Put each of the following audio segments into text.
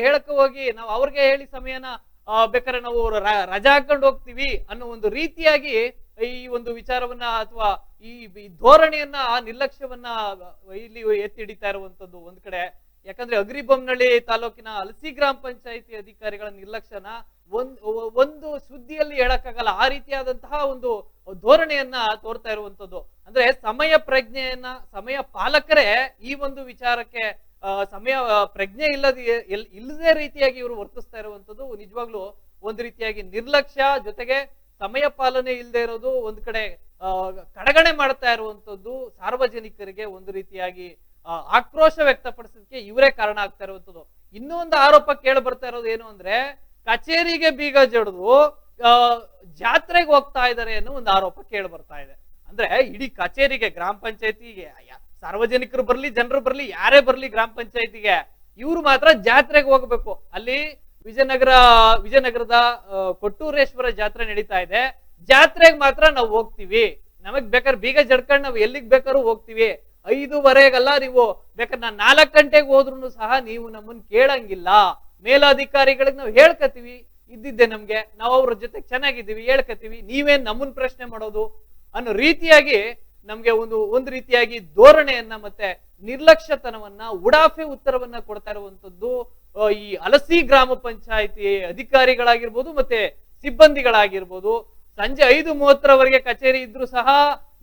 ಹೇಳಕ್ಕೆ ಹೋಗಿ, ನಾವು ಅವ್ರಿಗೆ ಹೇಳಿ ಸಮಯನ ಬೇಕಾದ್ರೆ ನಾವು ರಜಾ ಹಾಕೊಂಡು ಹೋಗ್ತೀವಿ ಅನ್ನೋ ಒಂದು ರೀತಿಯಾಗಿ ಈ ಒಂದು ವಿಚಾರವನ್ನ ಅಥವಾ ಈ ಧೋರಣೆಯನ್ನ, ಆ ನಿರ್ಲಕ್ಷ್ಯವನ್ನ ಇಲ್ಲಿ ಎತ್ತಿ ಹಿಡಿತಾ ಇರುವಂತದ್ದು ಒಂದ್ ಕಡೆ. ಯಾಕಂದ್ರೆ ಅಗ್ರಿಬೊಮ್ಮನಹಳ್ಳಿ ತಾಲೂಕಿನ ಹಲಸಿ ಗ್ರಾಮ ಪಂಚಾಯಿತಿ ಅಧಿಕಾರಿಗಳ ನಿರ್ಲಕ್ಷ್ಯನ ಒಂದ್ ಒಂದು ಸುದ್ದಿಯಲ್ಲಿ ಹೇಳಕ್ಕಾಗಲ್ಲ. ಆ ರೀತಿಯಾದಂತಹ ಒಂದು ಧೋರಣೆಯನ್ನ ತೋರ್ತಾ ಇರುವಂತದ್ದು. ಅಂದ್ರೆ ಸಮಯ ಪ್ರಜ್ಞೆಯನ್ನ, ಸಮಯ ಪಾಲಕರೇ ಈ ಒಂದು ವಿಚಾರಕ್ಕೆ ಸಮಯ ಪ್ರಜ್ಞೆ ಇಲ್ಲದ ಇಲ್ಲದೇ ರೀತಿಯಾಗಿ ಇವರು ವರ್ತಿಸ್ತಾ ಇರುವಂಥದ್ದು ನಿಜವಾಗ್ಲೂ ಒಂದು ರೀತಿಯಾಗಿ ನಿರ್ಲಕ್ಷ್ಯ ಜೊತೆಗೆ ಸಮಯ ಪಾಲನೆ ಇಲ್ಲದೆ ಇರೋದು ಒಂದ್ ಕಡೆ ಕಡೆಗಣೆ ಮಾಡ್ತಾ ಇರುವಂತದ್ದು ಸಾರ್ವಜನಿಕರಿಗೆ ಒಂದು ರೀತಿಯಾಗಿ ಆಕ್ರೋಶ ವ್ಯಕ್ತಪಡಿಸೋದಕ್ಕೆ ಇವರೇ ಕಾರಣ ಆಗ್ತಾ ಇರುವಂಥದ್ದು. ಇನ್ನೂ ಒಂದು ಆರೋಪ ಕೇಳಿ ಬರ್ತಾ ಇರೋದು ಏನು ಅಂದ್ರೆ, ಕಚೇರಿಗೆ ಬೀಗ ಜಡಿದು ಜಾತ್ರೆಗೆ ಹೋಗ್ತಾ ಇದ್ದಾರೆ ಅನ್ನೋ ಒಂದು ಆರೋಪ ಕೇಳಿ ಬರ್ತಾ ಇದೆ. ಅಂದ್ರೆ ಇಡೀ ಕಚೇರಿಗೆ, ಗ್ರಾಮ ಪಂಚಾಯತಿಗೆ ಸಾರ್ವಜನಿಕರು ಬರ್ಲಿ, ಜನರು ಬರ್ಲಿ, ಯಾರೇ ಬರ್ಲಿ ಗ್ರಾಮ ಪಂಚಾಯತಿಗೆ, ಇವ್ರು ಮಾತ್ರ ಜಾತ್ರೆಗೆ ಹೋಗ್ಬೇಕು. ಅಲ್ಲಿ ವಿಜಯನಗರ, ವಿಜಯನಗರದ ಕೊಟ್ಟೂರೇಶ್ವರ ಜಾತ್ರೆ ನಡೀತಾ ಇದೆ. ಜಾತ್ರೆಗೆ ಮಾತ್ರ ನಾವು ಹೋಗ್ತೀವಿ. ನಮಗ್ ಬೇಕಾದ್ರೆ ಬೀಗ ಜಡ್ಕೊಂಡು ನಾವು ಎಲ್ಲಿಗ್ ಬೇಕಾದ್ರೂ ಹೋಗ್ತೀವಿ. ಐದೂವರೆಗಲ್ಲ ನೀವು ಬೇಕಾದ್ರೆ ನಾ ನಾಲ್ಕು ಗಂಟೆಗೆ ಹೋದ್ರು ಸಹ ನೀವು ನಮ್ಮನ್ನ ಕೇಳಂಗಿಲ್ಲ. ಮೇಲಾಧಿಕಾರಿಗಳಿಗೆ ನಾವು ಹೇಳ್ಕತೀವಿ ಇದ್ದಿದ್ದೆ ನಮ್ಗೆ. ನಾವು ಅವ್ರ ಜೊತೆ ಚೆನ್ನಾಗಿದ್ದೀವಿ ಹೇಳ್ಕತೀವಿ ನೀವೇನ್ ನಮ್ಮನ್ ಪ್ರಶ್ನೆ ಮಾಡೋದು? ಅನ್ನೋ ರೀತಿಯಾಗಿ ನಮ್ಗೆ ಒಂದು ಒಂದು ರೀತಿಯಾಗಿ ಧೋರಣೆಯನ್ನ ಮತ್ತೆ ನಿರ್ಲಕ್ಷ್ಯತನವನ್ನ, ಉಡಾಫೆ ಉತ್ತರವನ್ನ ಕೊಡ್ತಾ ಇರುವಂತದ್ದು ಈ ಅಲಸಿ ಗ್ರಾಮ ಪಂಚಾಯತಿ ಅಧಿಕಾರಿಗಳಾಗಿರ್ಬೋದು ಮತ್ತೆ ಸಿಬ್ಬಂದಿಗಳಾಗಿರ್ಬೋದು. ಸಂಜೆ ಐದು ಮೂವತ್ತರವರೆಗೆ ಕಚೇರಿ ಇದ್ರು ಸಹ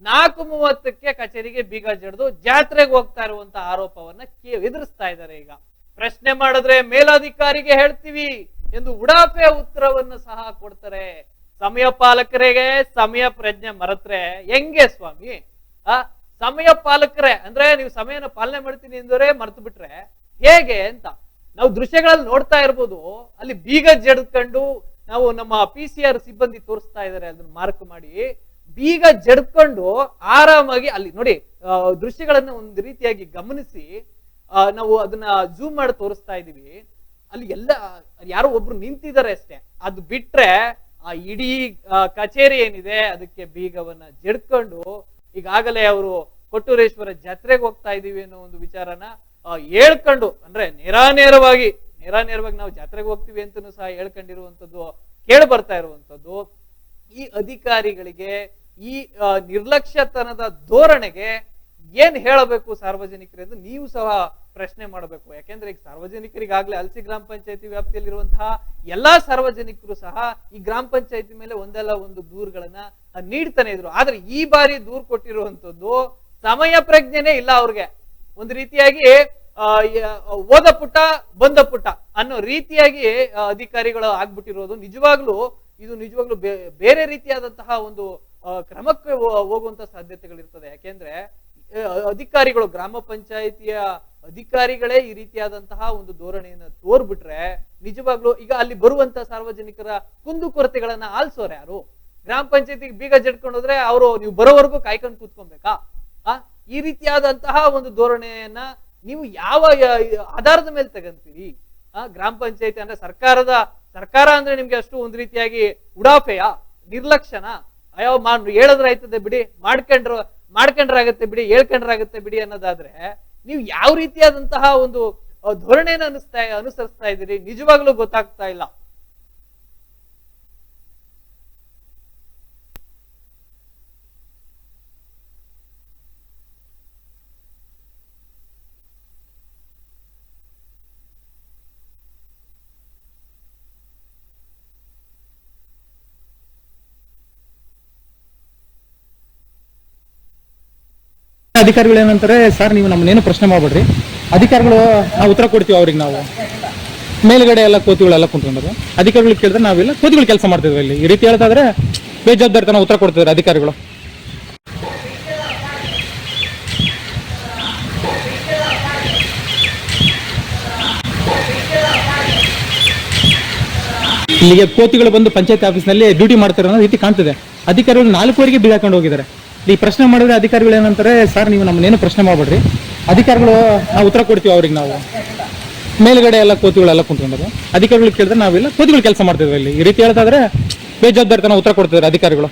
ನಾಲ್ಕು ಮೂವತ್ತಕ್ಕೆ ಕಚೇರಿಗೆ ಬೀಗ ಜಡ್ದು ಜಾತ್ರೆಗೆ ಹೋಗ್ತಾ ಇರುವಂತ ಆರೋಪವನ್ನ ಎದುರಿಸ್ತಾ ಇದ್ದಾರೆ ಈಗ. ಪ್ರಶ್ನೆ ಮಾಡಿದ್ರೆ ಮೇಲಾಧಿಕಾರಿಗೆ ಹೇಳ್ತೀವಿ ಎಂದು ಉಡಾಫೆ ಉತ್ತರವನ್ನು ಸಹ ಕೊಡ್ತಾರೆ. ಸಮಯ ಪಾಲಕರಿಗೆ, ಸಮಯ ಪ್ರಜ್ಞೆ ಮರೆತ್ರೆ ಹೆಂಗೆ ಸ್ವಾಮಿ? ಆ, ಸಮಯ ಪಾಲಕರೇ, ಅಂದ್ರೆ ನೀವು ಸಮಯನ ಪಾಲನೆ ಮಾಡ್ತೀನಿ ಅಂದ್ರೆ ಮರ್ತು ಬಿಟ್ರೆ ಹೇಗೆ ಅಂತ. ನಾವು ದೃಶ್ಯಗಳಲ್ಲಿ ನೋಡ್ತಾ ಇರ್ಬೋದು, ಅಲ್ಲಿ ಬೀಗ ಜಡ್ಕೊಂಡು ನಾವು ನಮ್ಮ ಪಿ ಸಿ ಆರ್ ಸಿಬ್ಬಂದಿ ತೋರಿಸ್ತಾ ಇದ್ದಾರೆ ಅದನ್ನ ಮಾರ್ಕ್ ಮಾಡಿ. ಬೀಗ ಜಡ್ಕೊಂಡು ಆರಾಮಾಗಿ ಅಲ್ಲಿ ನೋಡಿ ದೃಶ್ಯಗಳನ್ನ ಒಂದು ರೀತಿಯಾಗಿ ಗಮನಿಸಿ ನಾವು ಅದನ್ನ ಜೂಮ್ ಮಾಡಿ ತೋರಿಸ್ತಾ ಇದೀವಿ. ಅಲ್ಲಿ ಎಲ್ಲ, ಯಾರೋ ಒಬ್ರು ನಿಂತಿದ್ದಾರೆ ಅಷ್ಟೇ. ಅದು ಬಿಟ್ರೆ ಆ ಇಡೀ ಕಚೇರಿ ಏನಿದೆ, ಅದಕ್ಕೆ ಬೀಗವನ್ನ ಜಡ್ಕೊಂಡು ಈಗಾಗಲೇ ಅವರು ಕೊಟ್ಟೂರೇಶ್ವರ ಜಾತ್ರೆಗೆ ಹೋಗ್ತಾ ಇದೀವಿ ಅನ್ನೋ ಒಂದು ವಿಚಾರನ ಹೇಳ್ಕೊಂಡು, ಅಂದ್ರೆ ನೇರಾನೇರವಾಗಿ ನೇರಾನೇರವಾಗಿ ನಾವು ಜಾತ್ರೆಗೆ ಹೋಗ್ತೀವಿ ಅಂತನೂ ಸಹ ಹೇಳ್ಕೊಂಡಿರುವಂಥದ್ದು ಕೇಳಿ ಬರ್ತಾ ಇರುವಂಥದ್ದು, ಈ ಅಧಿಕಾರಿಗಳಿಗೆ ಈ ನಿರ್ಲಕ್ಷ್ಯತನದ ಧೋರಣೆಗೆ ಏನ್ ಹೇಳಬೇಕು ಸಾರ್ವಜನಿಕರೆಂದು ನೀವು ಸಹ ಪ್ರಶ್ನೆ ಮಾಡಬೇಕು. ಯಾಕೆಂದ್ರೆ ಈಗ ಸಾರ್ವಜನಿಕರಿಗಾಗಲೇ ಅಲ್ಸಿ ಗ್ರಾಮ ಪಂಚಾಯತಿ ವ್ಯಾಪ್ತಿಯಲ್ಲಿರುವಂತಹ ಎಲ್ಲಾ ಸಾರ್ವಜನಿಕರು ಸಹ ಈ ಗ್ರಾಮ ಪಂಚಾಯತಿ ಮೇಲೆ ಒಂದಲ್ಲ ಒಂದು ದೂರುಗಳನ್ನ ನೀಡ್ತಾನೆ ಇದ್ರು. ಆದ್ರೆ ಈ ಬಾರಿ ದೂರು ಕೊಟ್ಟಿರುವಂತದ್ದು ಸಮಯ ಪ್ರಜ್ಞೆನೇ ಇಲ್ಲ ಅವ್ರಿಗೆ. ಒಂದು ರೀತಿಯಾಗಿ ಓದ ಪುಟ ಬಂದ ಪುಟ ಅನ್ನೋ ರೀತಿಯಾಗಿ ಅಧಿಕಾರಿಗಳು ಆಗ್ಬಿಟ್ಟಿರೋದು. ನಿಜವಾಗ್ಲೂ ಇದು ನಿಜವಾಗ್ಲೂ ಬೇರೆ ರೀತಿಯಾದಂತಹ ಒಂದು ಕ್ರಮಕ್ಕೆ ಹೋಗುವಂತ ಸಾಧ್ಯತೆಗಳಿರ್ತದೆ. ಯಾಕೆಂದ್ರೆ ಅಧಿಕಾರಿಗಳು, ಗ್ರಾಮ ಪಂಚಾಯಿತಿಯ ಅಧಿಕಾರಿಗಳೇ ಈ ರೀತಿಯಾದಂತಹ ಒಂದು ಧೋರಣೆಯನ್ನು ತೋರ್ಬಿಟ್ರೆ ನಿಜವಾಗ್ಲೂ ಈಗ ಅಲ್ಲಿ ಬರುವಂತ ಸಾರ್ವಜನಿಕರ ಕುಂದುಕೊರತೆಗಳನ್ನ ಆಲ್ಸೋರ್ ಯಾರು? ಗ್ರಾಮ ಪಂಚಾಯತಿಗೆ ಬೀಗ ಜಡ್ಕೊಂಡು ಹೋದ್ರೆ ಅವರು ನೀವು ಬರೋವರೆಗೂ ಕಾಯ್ಕೊಂಡು ಕೂತ್ಕೊಬೇಕಾ ಆ, ಈ ರೀತಿಯಾದಂತಹ ಒಂದು ಧೋರಣೆಯನ್ನ ನೀವು ಯಾವ ಆಧಾರದ ಮೇಲೆ ತಗಂತೀರಿ? ಆ, ಗ್ರಾಮ ಪಂಚಾಯತಿ ಅಂದ್ರೆ ಸರ್ಕಾರದ, ಸರ್ಕಾರ ಅಂದ್ರೆ ನಿಮ್ಗೆ ಅಷ್ಟು ಒಂದು ರೀತಿಯಾಗಿ ಉಡಾಫೆಯ? ನಿರ್ಲಕ್ಷ್ಯನ? ಅಯ್ಯೋ, ಮಾ ಹೇಳದ್ರೆ ಆಯ್ತದೆ ಬಿಡಿ, ಮಾಡ್ಕೊಂಡ್ರ, ಮಾಡ್ಕೊಂಡ್ರಾಗತ್ತೆ ಬಿಡಿ, ಹೇಳ್ಕೊಂಡ್ರಾಗತ್ತೆ ಬಿಡಿ ಅನ್ನೋದಾದ್ರೆ ನೀವು ಯಾವ ರೀತಿಯಾದಂತಹ ಒಂದು ಧೋರಣೆನ ಅನಿಸ್ತಾ ಅನುಸರಿಸ್ತಾ ಇದ್ದೀರಿ ನಿಜವಾಗ್ಲೂ ಗೊತ್ತಾಗ್ತಾ ಇಲ್ಲ. ಅಧಿಕಾರಿಗಳು ಏನಂತಾರೆ, ಸರ್, ನೀವು ನಮ್ಮನ್ನೇನು ಪ್ರಶ್ನೆ ಮಾಡ್ಬೇಡ್ರಿ. ಅಧಿಕಾರಿಗಳು, ನಾವು ಉತ್ತರ ಕೊಡ್ತೀವಿ ಅವ್ರಿಗೆ ನಾವು. ಮೇಲ್ಗಡೆ ಎಲ್ಲ ಕೋತಿಗಳೆಲ್ಲ ಕುಂತ್ಕೊಂಡ್ರು. ಅಧಿಕಾರಿಗಳು ಕೇಳಿದ್ರೆ ನಾವೆಲ್ಲ, ಕೋತಿಗಳು ಕೆಲಸ ಮಾಡ್ತಿದ್ವಿ ಇಲ್ಲಿ. ಈ ರೀತಿ ಹೇಳ್ತಾದ್ರೆ ಬೇಜವಾಬ್ದಾರಿತನ ಉತ್ತರ ಕೊಡ್ತಿದ್ದಾರೆ ಅಧಿಕಾರಿಗಳು. ಇಲ್ಲಿಗೆ ಕೋತಿಗಳು ಬಂದು ಪಂಚಾಯತ್ ಆಫೀಸ್ನಲ್ಲಿ ಡ್ಯೂಟಿ ಮಾಡ್ತಾರೆ ಅನ್ನೋ ರೀತಿ ಕಾಣ್ತಿದೆ. ಅಧಿಕಾರಿಗಳು ನಾಲ್ಕುವರೆಗೆ ಬೀಗ ಹಾಕೊಂಡು ಹೋಗಿದ್ದಾರೆ. ಈ ಪ್ರಶ್ನೆ ಮಾಡಿದ್ರೆ ಅಧಿಕಾರಿಗಳು ಏನಂತಾರೆ, ಸರ್, ನೀವು ನಮ್ಮನ್ನೇನು ಪ್ರಶ್ನೆ ಮಾಡಬೇಡ್ರಿ. ಅಧಿಕಾರಿಗಳು, ನಾವು ಉತ್ತರ ಕೊಡ್ತೀವಿ ಅವ್ರಿಗೆ ನಾವು. ಮೇಲ್ಗಡೆ ಎಲ್ಲ ಕೋತಿಗಳೆಲ್ಲ ಕುಂತ್ಕೊಂಡರು. ಅಧಿಕಾರಿಗಳು ಕೇಳಿದ್ರೆ ನಾವೆಲ್ಲ, ಕೋತಿಗಳು ಕೆಲಸ ಮಾಡ್ತಿದ್ವಿ ಇಲ್ಲಿ. ಈ ರೀತಿ ಹೇಳ್ತಾದ್ರೆ ಬೇಜವಾಬ್ದಾರಿತನ ಉತ್ತರ ಕೊಡ್ತಿದ್ದಾರೆ ಅಧಿಕಾರಿಗಳು.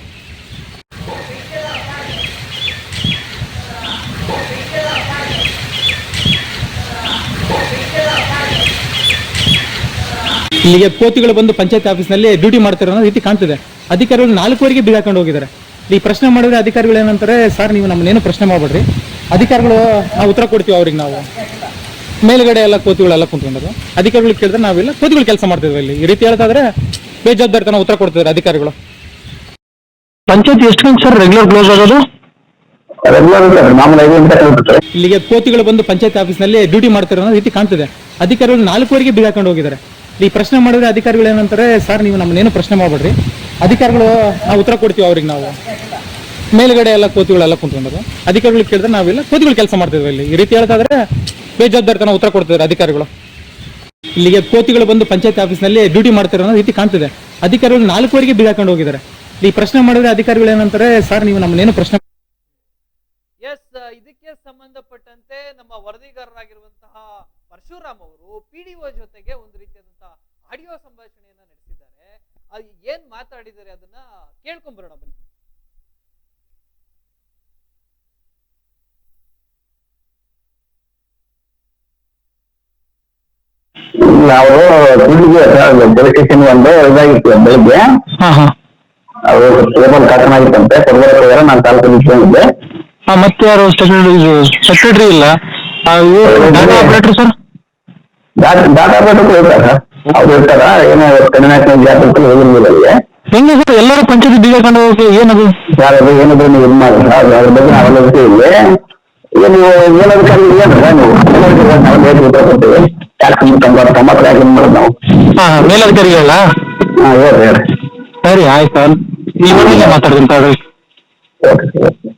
ಇಲ್ಲಿಗೆ ಕೋತಿಗಳು ಬಂದು ಪಂಚಾಯತ್ ಆಫೀಸ್ನಲ್ಲಿ ಡ್ಯೂಟಿ ಮಾಡ್ತಿರೋ ರೀತಿ ಕಾಣ್ತಿದೆ. ಅಧಿಕಾರಿಗಳು ನಾಲ್ಕುವರೆಗೆ ಬಿಡಾಕೊಂಡು ಹೋಗಿದ್ದಾರೆ. ಈ ಪ್ರಶ್ನೆ ಮಾಡಿದ್ರೆ ಅಧಿಕಾರಿಗಳು ಏನಂತಾರೆ ಸರ್ ನೀವು ನಮ್ಮನ್ನೇನು ಪ್ರಶ್ನೆ ಮಾಡ್ಬೇಡ್ರಿ. ಅಧಿಕಾರಿಗಳು ನಾವು ಉತ್ತರ ಕೊಡ್ತೀವಿ ಅವ್ರಿಗೆ ನಾವು. ಮೇಲ್ಗಡೆ ಎಲ್ಲ ಕೋತಿಗಳೆಲ್ಲ ಕುಂತ್ಕೊಂಡರು. ಅಧಿಕಾರಿಗಳು ಕೇಳಿದ್ರೆ ನಾವೆಲ್ಲ ಕೋತಿಗಳು ಕೆಲಸ ಮಾಡ್ತಿದ್ವಿ ಇಲ್ಲಿ. ಈ ರೀತಿ ಹೇಳ್ತಾದ್ರೆ ಬೇಜವಾಬ್ದಾರಿತನ ಉತ್ತರ ಕೊಡ್ತಿದ್ದಾರೆ ಅಧಿಕಾರಿಗಳು. ಪಂಚಾಯತ್ ಎಷ್ಟು ಗಂಟೆ ಸರ್ ರೆಗ್ಯುಲರ್ ಕ್ಲೋಸ್ ಆಗೋದು? ಇಲ್ಲಿಗೆ ಕೋತಿಗಳು ಬಂದು ಪಂಚಾಯತ್ ಆಫೀಸ್ನಲ್ಲಿ ಡ್ಯೂಟಿ ಮಾಡ್ತಿರೋ ಅನ್ನೋ ರೀತಿ ಕಾಣ್ತಿದೆ. ಅಧಿಕಾರಿಗಳು ನಾಲ್ಕುವರೆಗೆ ಬೀಗ ಹಾಕೊಂಡು ಹೋಗಿದ್ದಾರೆ. ಈ ಪ್ರಶ್ನೆ ಮಾಡಿದ್ರೆ ಅಧಿಕಾರಿಗಳು ಏನಂತಾರೆ ಸರ್ ನೀವು ನಮ್ಮನ್ನೇನು ಪ್ರಶ್ನೆ ಮಾಡ್ಬೇಡ್ರಿ. ಅಧಿಕಾರಿಗಳು ನಾವು ಉತ್ತರ ಕೊಡ್ತೀವಿ ಅವ್ರಿಗೆ ನಾವು. ಮೇಲ್ಗಡೆ ಎಲ್ಲ ಕೋತಿಗಳೆಲ್ಲ ಕುಂತ್ಕೊಂಡರು. ಅಧಿಕಾರಿಗಳು ಕೇಳಿದ್ರೆ ನಾವೆಲ್ಲ, ಕೋತಿಗಳು ಕೆಲಸ ಮಾಡ್ತಿದ್ವಿ ಇಲ್ಲಿ. ಈ ರೀತಿ ಹೇಳ್ತಾದ್ರೆ ಬೇಜವಾಬ್ದಾರಿತನ ಉತ್ತರ ಕೊಡ್ತಿದ್ದಾರೆ ಅಧಿಕಾರಿಗಳು. ಇಲ್ಲಿಗೆ ಕೋತಿಗಳು ಬಂದು ಪಂಚಾಯತ್ ಆಫೀಸ್ನಲ್ಲಿ ಡ್ಯೂಟಿ ಮಾಡ್ತಿರೋ ರೀತಿ ಕಾಣ್ತಿದೆ. ಅಧಿಕಾರಿಗಳು ನಾಲ್ಕುವರೆಗೆ ಬೀಳಾಕೊಂಡು ಹೋಗಿದ್ದಾರೆ. ಈ ಪ್ರಶ್ನೆ ಮಾಡಿದ್ರೆ ಅಧಿಕಾರಿಗಳು ಏನಂತಾರೆ, ಸರ್, ನೀವು ನಮ್ಮನ್ನೇನು ಪ್ರಶ್ನೆ ಎಸ್ ಇದಕ್ಕೆ ಸಂಬಂಧಪಟ್ಟಂತೆ ನಮ್ಮ ವರದಿಗಾರರಾಗಿರುವಂತಹ ಪರಶುರಾಮ್ ಅವರು ಪಿಡಿಒ ಜೊತೆಗೆ ಒಂದು ರೀತಿಯಾದಂತಹ ಆಡಿಯೋ ಸಂಭಾಷಣೆಯನ್ನ ನಡೆಸಿದ್ದಾರೆ. ಏನ್ ಮಾತಾಡಿದ್ದಾರೆ ಅದನ್ನ ಕೇಳ್ಕೊಂಬರೋಣ ಬನ್ನಿ. ಅವರು ದುಡ್ಡಿಗೆ ಡೆಲಿಕೇಶನ್ ಒಂದು ಇದಾಗಿತ್ತು ಬೆಳಿಗ್ಗೆ. ಹಾ ಹಾ. ಅವರು ಟೇಬಲ್ ಕಾಟನ್ ಆಗಿತ್ತಂತೆ ಕೊಡ್ಬೇಕು ಹೋಗ್ಯಾರ ನಾನು ತಾಲೂಕು ಇಟ್ಕೊಂಡಿದ್ದೆ ಆ, ಮತ್ತೆ ಯಾರು ಸೆಕ್ರೆಟರಿ ಇದು ಸೆಕ್ರೆಟರಿ ಇಲ್ಲ? Data operator sir data data ಬೇಟಕ್ಕೆ ಇರ್ತಾರ. ಅವ್ರು ಹೇಳ್ತಾರ ಏನೋ ಕರ್ನಾಟಕ ಜಾತ್ರೆ ಹೋಗಿರ್ಲಿಲ್ಲ ಅಲ್ಲಿಗೆ ಹೆಂಗೆ ಸರ್ ಎಲ್ಲರೂ ಪಂಚಾಯತ್ ಬೀಗ ಕಂಡು ಹೋಗಿ ಏನದು? ಯಾರು ಅದು ಏನಾದ್ರು ನೀವು ಇದು ಮಾಡಿದ್ರ ಅದ್ರ ಬಗ್ಗೆ ವಿಷಯ ಇಲ್ಲಿ ಏನು ಏನಾದ್ರು ಏನಲ್ಲ ನೀವು. ಏನಾದ್ರು ನಾವು ಬೇಕು ಉತ್ತರ ಕೊಡ್ತೀವಿ. ಯಾಕೆ ತೊಂಬತ್ತು ತೊಂಬತ್ತು ಯಾಕೆ ಮಾಡೋದು ನಾವು ಹಾ ಮೇಲಧಿಕಾರಿಗಳಲ್ಲ ಹಾಂ ಹೇಳ್ರಿ ಹೇಳ್ರಿ. ಸರಿ ಆಯ್ತು. ಸರ್ ನೀವು ಮಾತಾಡ್ತೀನಿ ತಗೊಳ್ಳಿ ಓಕೆ ಓಕೆ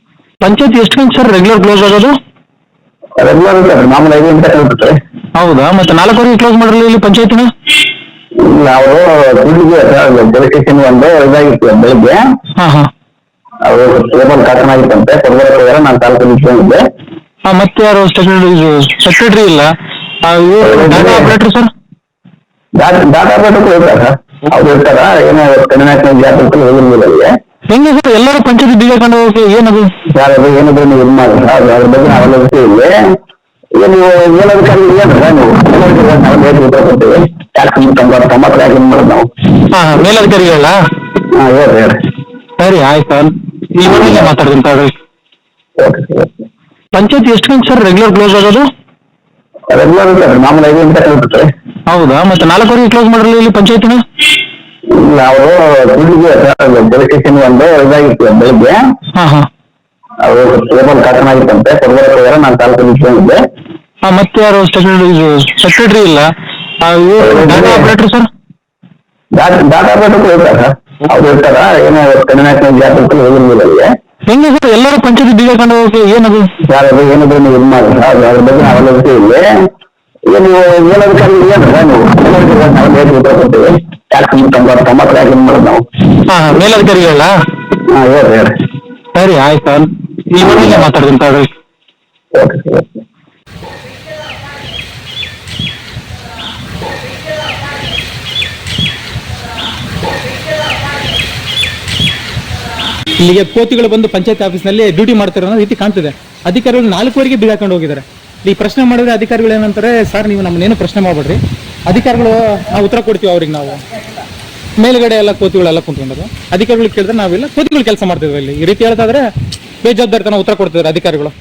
ಪಂಚಾಯತ್ ಎಷ್ಟು ಗಂಟೆ ಸರ್ ರೆಗ್ಯುಲರ್ ಕ್ಲೋಸ್ ಆಗೋದು? ರೆಗ್ಯುಲರ್ ಇರ್ತಾರೆ ಮಾಮೂಲಿ ಐದು ಗಂಟೆ ಹೌದಾ? ಮತ್ತೆ ನಾಲ್ಕುವರೆಗೆ ಕ್ಲೋಸ್ ಮಾಡಿರಲಿ ಇಲ್ಲಿ ಪಂಚಾಯತ್ನ? ಇಲ್ಲ ಅವರು ದುಡ್ಡಿಗೆ ಡೆಲಿಕೇಶನ್ ಒಂದು ಇದಾಗಿತ್ತು ಬೆಳಿಗ್ಗೆ. ಹಾ ಹಾ. ಅವರು ಟೇಬಲ್ ಕಾಟನ್ ಆಗಿತ್ತಂತೆ ಕೊಡ್ಬೇಕು ನಾನು ತಾಲೂಕು ಇಟ್ಕೊಂಡಿದ್ದೆ ಆ, ಮತ್ತೆ ಯಾರು ಸೆಕ್ರೆಟರಿ ಸೆಕ್ರೆಟರಿ ಇಲ್ಲ. Data operator sir data data ಇರ್ತಾರ ಅವ್ರು ಇರ್ತಾರ. ಏನೋ ಕರ್ನಾಟಕ ಜಾತ್ರೆ ಹೋಗಿರ್ಲಿಲ್ಲ ಅಲ್ಲಿಗೆ ಹೆಂಗೆ ಸರ್ ಎಲ್ಲರೂ ಪಂಚಾಯತಿ ಬೀಗ ಹೋಗಿ ಏನದು? ಯಾರು ಏನಾದ್ರು ನೀವು ಇದು ಬಂದು ಅದ್ರ ಬಗ್ಗೆ ಇಲ್ಲಿ ಈಗ ನೀವು ಏನಾದ್ರು ನೀವು ನಾವು ಲೇಟ್ ಉತ್ತರ ಕೊಡ್ತೀವಿ. ಯಾಕೆ ತೊಂಬತ್ತು ತೊಂಬತ್ತು ಯಾಕೆ ಇದು ಮಾಡೋದು ನಾವು? ಹಾ ಮೇಲಧಿಕಾರಿಗಳಲ್ಲ ಹಾಂ ಹೇಳ್ರಿ ಹೇಳ್ರಿ. ಸರಿ ಆಯ್ತು ಸರ್. ನೀವು ಮಾತಾಡ್ತೀನಿ ತಗೊಳ್ಳಿ ಓಕೆ ಓಕೆ. ಪಂಚಾಯತ್ ಎಷ್ಟು ಗಂಟೆ ಸರ್ ರೆಗ್ಯುಲರ್ ಕ್ಲೋಸ್ ಆಗೋದು? ಇರ್ತಾರೆ ಮಾಮೂಲಿ ಐದು ಗಂಟೆ ಇರುತ್ತೆ ಹೌದಾ? ಮತ್ತೆ ನಾಲ್ಕುವರೆಗೆ ಕ್ಲೋಸ್ ಮಾಡಿರಲಿಲ್ಲ ಇಲ್ಲಿ ಪಂಚಾಯತಿನ ನಾವು ಬೆಳಿಗ್ಗೆ ಡೆಲಿಕೇಶನ್ ಒಂದು ಇದಾಗಿತ್ತು ಬೆಳಿಗ್ಗೆ. ಹಾ ಹಾ. ಅವರು ಟೇಬಲ್ ಕಾಟನ್ ಆಗಿತ್ತಂತೆ ಕೊಡ್ಬೇಕು ಹೋಗ್ಯಾರ ನಾನು ತಾಲೂಕು ಇಟ್ಕೊಂಡಿದ್ದೆ ಆ, ಮತ್ತೆ ಯಾರು ಸೆಕ್ರೆಟರಿ ಇಲ್ಲ. Data operator sir data data ಬೇಟಕ್ಕೆ ಇರ್ತಾರ. ಅವ್ರು ಇರ್ತಾರ. ಏನೋ ಕಡಿಮೆ ಜಾತ್ರೆ ಹೋಗಿರ್ಲಿಲ್ಲ ಅಲ್ಲಿಗೆ ಹೆಂಗೆ ಸರ್ ಎಲ್ಲರೂ ಪಂಚಾಯತ್ ಬೀಗ ಹಾಕೊಂಡು ಹೋಗಿ ಏನದು ಯಾರು ಏನಾದ್ರು ನೀವು ಇದು ಮಾಡಿದ್ರ ಅದ್ರ ಬಗ್ಗೆ ನಾವೆಲ್ಲ ವಿಷಯ ಇಲ್ಲಿ ಈಗ ನೀವು ಏನಾದ್ರು ಕರೀ ಏನಲ್ಲ ನೀವು ಏನಾದ್ರು ನಾವು ಲೇಟ್ ಉತ್ತರ ಕೊಡ್ತೀವಿ ಯಾಕೆ ತೊಂಬತ್ತು ತೊಂಬತ್ತು ಯಾಕೆ ಇದು ಮಾಡೋದು ನಾವು ಹಾ ಮೇಲಧಿಕಾರಿಗಳಲ್ಲ ಹಾಂ ಹೇಳ್ರಿ ಹೇಳ್ರಿ ಸರಿ ಆಯ್ತು ಸರ್ ನೀವು ಮಾತಾಡ್ತೀನಿ ತಗೊಳ್ಳಿ ಓಕೆ ಓಕೆ ಇಲ್ಲಿಗೆ ಕೋತಿಗಳು ಬಂದು ಪಂಚಾಯತ್ ಆಫೀಸ್ನಲ್ಲಿ ಡ್ಯೂಟಿ ಮಾಡ್ತಾರೆ ಅನ್ನೋ ರೀತಿ ಕಾಣ್ತಿದೆ. ಅಧಿಕಾರಿಗಳು ನಾಲ್ಕುವರೆಗೆ ಬೀಗ ಹಾಕೊಂಡು ಹೋಗಿದ್ದಾರೆ. ಈ ಪ್ರಶ್ನೆ ಮಾಡಿದ್ರೆ ಅಧಿಕಾರಿಗಳು ಏನಂತಾರೆ, ಸರ್, ನೀವು ನಮ್ಮನ್ನೇನು ಪ್ರಶ್ನೆ ಮಾಡ್ಬೇಡ್ರಿ. ಅಧಿಕಾರಿಗಳು ಉತ್ತರ ಕೊಡ್ತೀವಿ ಅವ್ರಿಗೆ ನಾವು. ಮೇಲ್ಗಡೆ ಎಲ್ಲ ಕೋತಿಗಳೆಲ್ಲ ಕುಂತ್ಕೊಂಡರು. ಅಧಿಕಾರಿಗಳು ಕೇಳಿದ್ರೆ ನಾವೆಲ್ಲ, ಕೋತಿಗಳು ಕೆಲಸ ಮಾಡ್ತಿದ್ವಿ ಇಲ್ಲಿ. ಈ ರೀತಿ ಹೇಳ್ತಾದ್ರೆ ಬೇಜವಾಬ್ದಾರಿತನ ಉತ್ತರ ಕೊಡ್ತಿದ್ದಾರೆ ಅಧಿಕಾರಿಗಳು.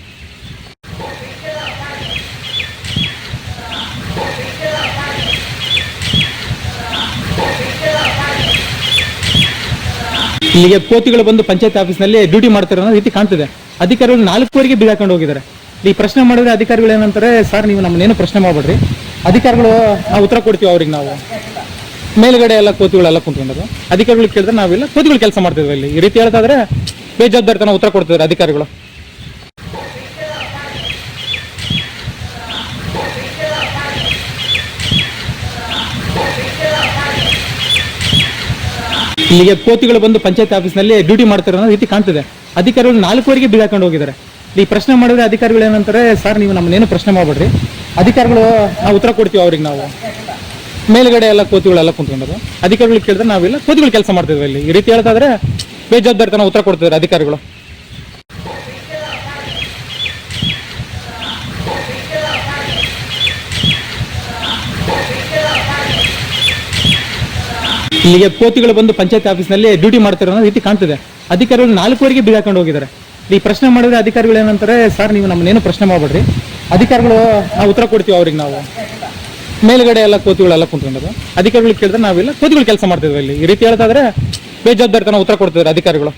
ಇಲ್ಲಿಗೆ ಕೋತಿಗಳು ಬಂದು ಪಂಚಾಯತ್ ಆಫೀಸ್ನಲ್ಲಿ ಡ್ಯೂಟಿ ಮಾಡ್ತಾರೆ ಅನ್ನೋ ರೀತಿ ಕಾಣ್ತಿದೆ. ಅಧಿಕಾರಿಗಳು ನಾಲ್ಕುವರೆಗೆ ವರೆಗೆ ಹಾಕೊಂಡು ಹೋಗಿದ್ದಾರೆ ಈ ಪ್ರಶ್ನೆ ಮಾಡಿದ್ರೆ ಅಧಿಕಾರಿಗಳು ಏನಂತಾರೆ, ಸರ್, ನೀವು ನಮ್ಮನ್ನೇನು ಪ್ರಶ್ನೆ ಮಾಡಬೇಡ್ರಿ? ಅಧಿಕಾರಿಗಳು ಉತ್ತರ ಕೊಡ್ತೀವಿ ಅವ್ರಿಗೆ ನಾವು. ಮೇಲ್ಗಡೆ ಎಲ್ಲ ಕೋತಿಗಳೆಲ್ಲ ಕುಂತ್ಕೊಂಡರು. ಅಧಿಕಾರಿಗಳು ಕೇಳಿದ್ರೆ ನಾವೆಲ್ಲ, ಕೋತಿಗಳು ಕೆಲಸ ಮಾಡ್ತಿದ್ವಿ ಇಲ್ಲಿ. ಈ ರೀತಿ ಹೇಳ್ತಾದ್ರೆ ಬೇಜವಾಬ್ದಾರಿತನ ಉತ್ತರ ಕೊಡ್ತಿದ್ದಾರೆ ಅಧಿಕಾರಿಗಳು. ಇಲ್ಲಿಗೆ ಕೋತಿಗಳು ಬಂದು ಪಂಚಾಯತ್ ಆಫೀಸ್ನಲ್ಲಿ ಡ್ಯೂಟಿ ಮಾಡ್ತಾರೆ ಅನ್ನೋ ರೀತಿ ಕಾಣ್ತಿದೆ. ಅಧಿಕಾರಿಗಳು ನಾಲ್ಕುವರೆಗೆ ಹಾಕೊಂಡು ಹೋಗಿದ್ದಾರೆ. ಈ ಪ್ರಶ್ನೆ ಮಾಡಿದ್ರೆ ಅಧಿಕಾರಿಗಳು ಏನಂತಾರೆ, ಸರ್, ನೀವು ನಮ್ಮನ್ನೇನು ಪ್ರಶ್ನೆ ಮಾಡಬೇಡ್ರಿ. ಅಧಿಕಾರಿಗಳು, ನಾವು ಉತ್ತರ ಕೊಡ್ತೀವಿ ಅವ್ರಿಗೆ ನಾವು. ಮೇಲ್ಗಡೆ ಎಲ್ಲ ಕೋತಿಗಳೆಲ್ಲ ಕುಂತ್ಕೊಂಡರು. ಅಧಿಕಾರಿಗಳು ಕೇಳಿದ್ರೆ ನಾವೆಲ್ಲ, ಕೋತಿಗಳು ಕೆಲಸ ಮಾಡ್ತಿದ್ವಿ ಇಲ್ಲಿ. ಈ ರೀತಿ ಹೇಳ್ತಾದ್ರೆ ಬೇಜವಾಬ್ದಾರಿತನ ಉತ್ತರ ಕೊಡ್ತಿದ್ದಾರೆ ಅಧಿಕಾರಿಗಳು. ಇಲ್ಲಿಗೆ ಕೋತಿಗಳು ಬಂದು ಪಂಚಾಯತ್ ಆಫೀಸ್ನಲ್ಲಿ ಡ್ಯೂಟಿ ಮಾಡ್ತಾರೆ ಅನ್ನೋ ರೀತಿ ಕಾಣ್ತಿದೆ. ಅಧಿಕಾರಿಗಳು ನಾಲ್ಕುವರೆಗೆ ಬೀಗ ಹಾಕೊಂಡು ಹೋಗಿದ್ದಾರೆ. ಈ ಪ್ರಶ್ನೆ ಮಾಡಿದ್ರೆ ಅಧಿಕಾರಿಗಳು ಏನಂತಾರೆ, ಸರ್, ನೀವು ನಮ್ಮನ್ನೇನು ಪ್ರಶ್ನೆ ಮಾಡಬೇಡ್ರಿ. ಅಧಿಕಾರಿಗಳು, ನಾವು ಉತ್ತರ ಕೊಡ್ತೀವಿ ಅವ್ರಿಗೆ ನಾವು. ಮೇಲ್ಗಡೆ ಎಲ್ಲ ಕೋತಿಗಳೆಲ್ಲ ಕುಂತ್ಕೊಂಡರು. ಅಧಿಕಾರಿಗಳು ಕೇಳಿದ್ರೆ ನಾವಿಲ್ಲ, ಕೋತಿಗಳು ಕೆಲಸ ಮಾಡ್ತಿದ್ವಿ ಇಲ್ಲಿ. ಈ ರೀತಿ ಹೇಳ್ತಾ ಇದ್ರೆ ಬೇಜವಾಬ್ದಾರಿತನ ಉತ್ತರ ಕೊಡ್ತಿದ್ರು ಅಧಿಕಾರಿಗಳು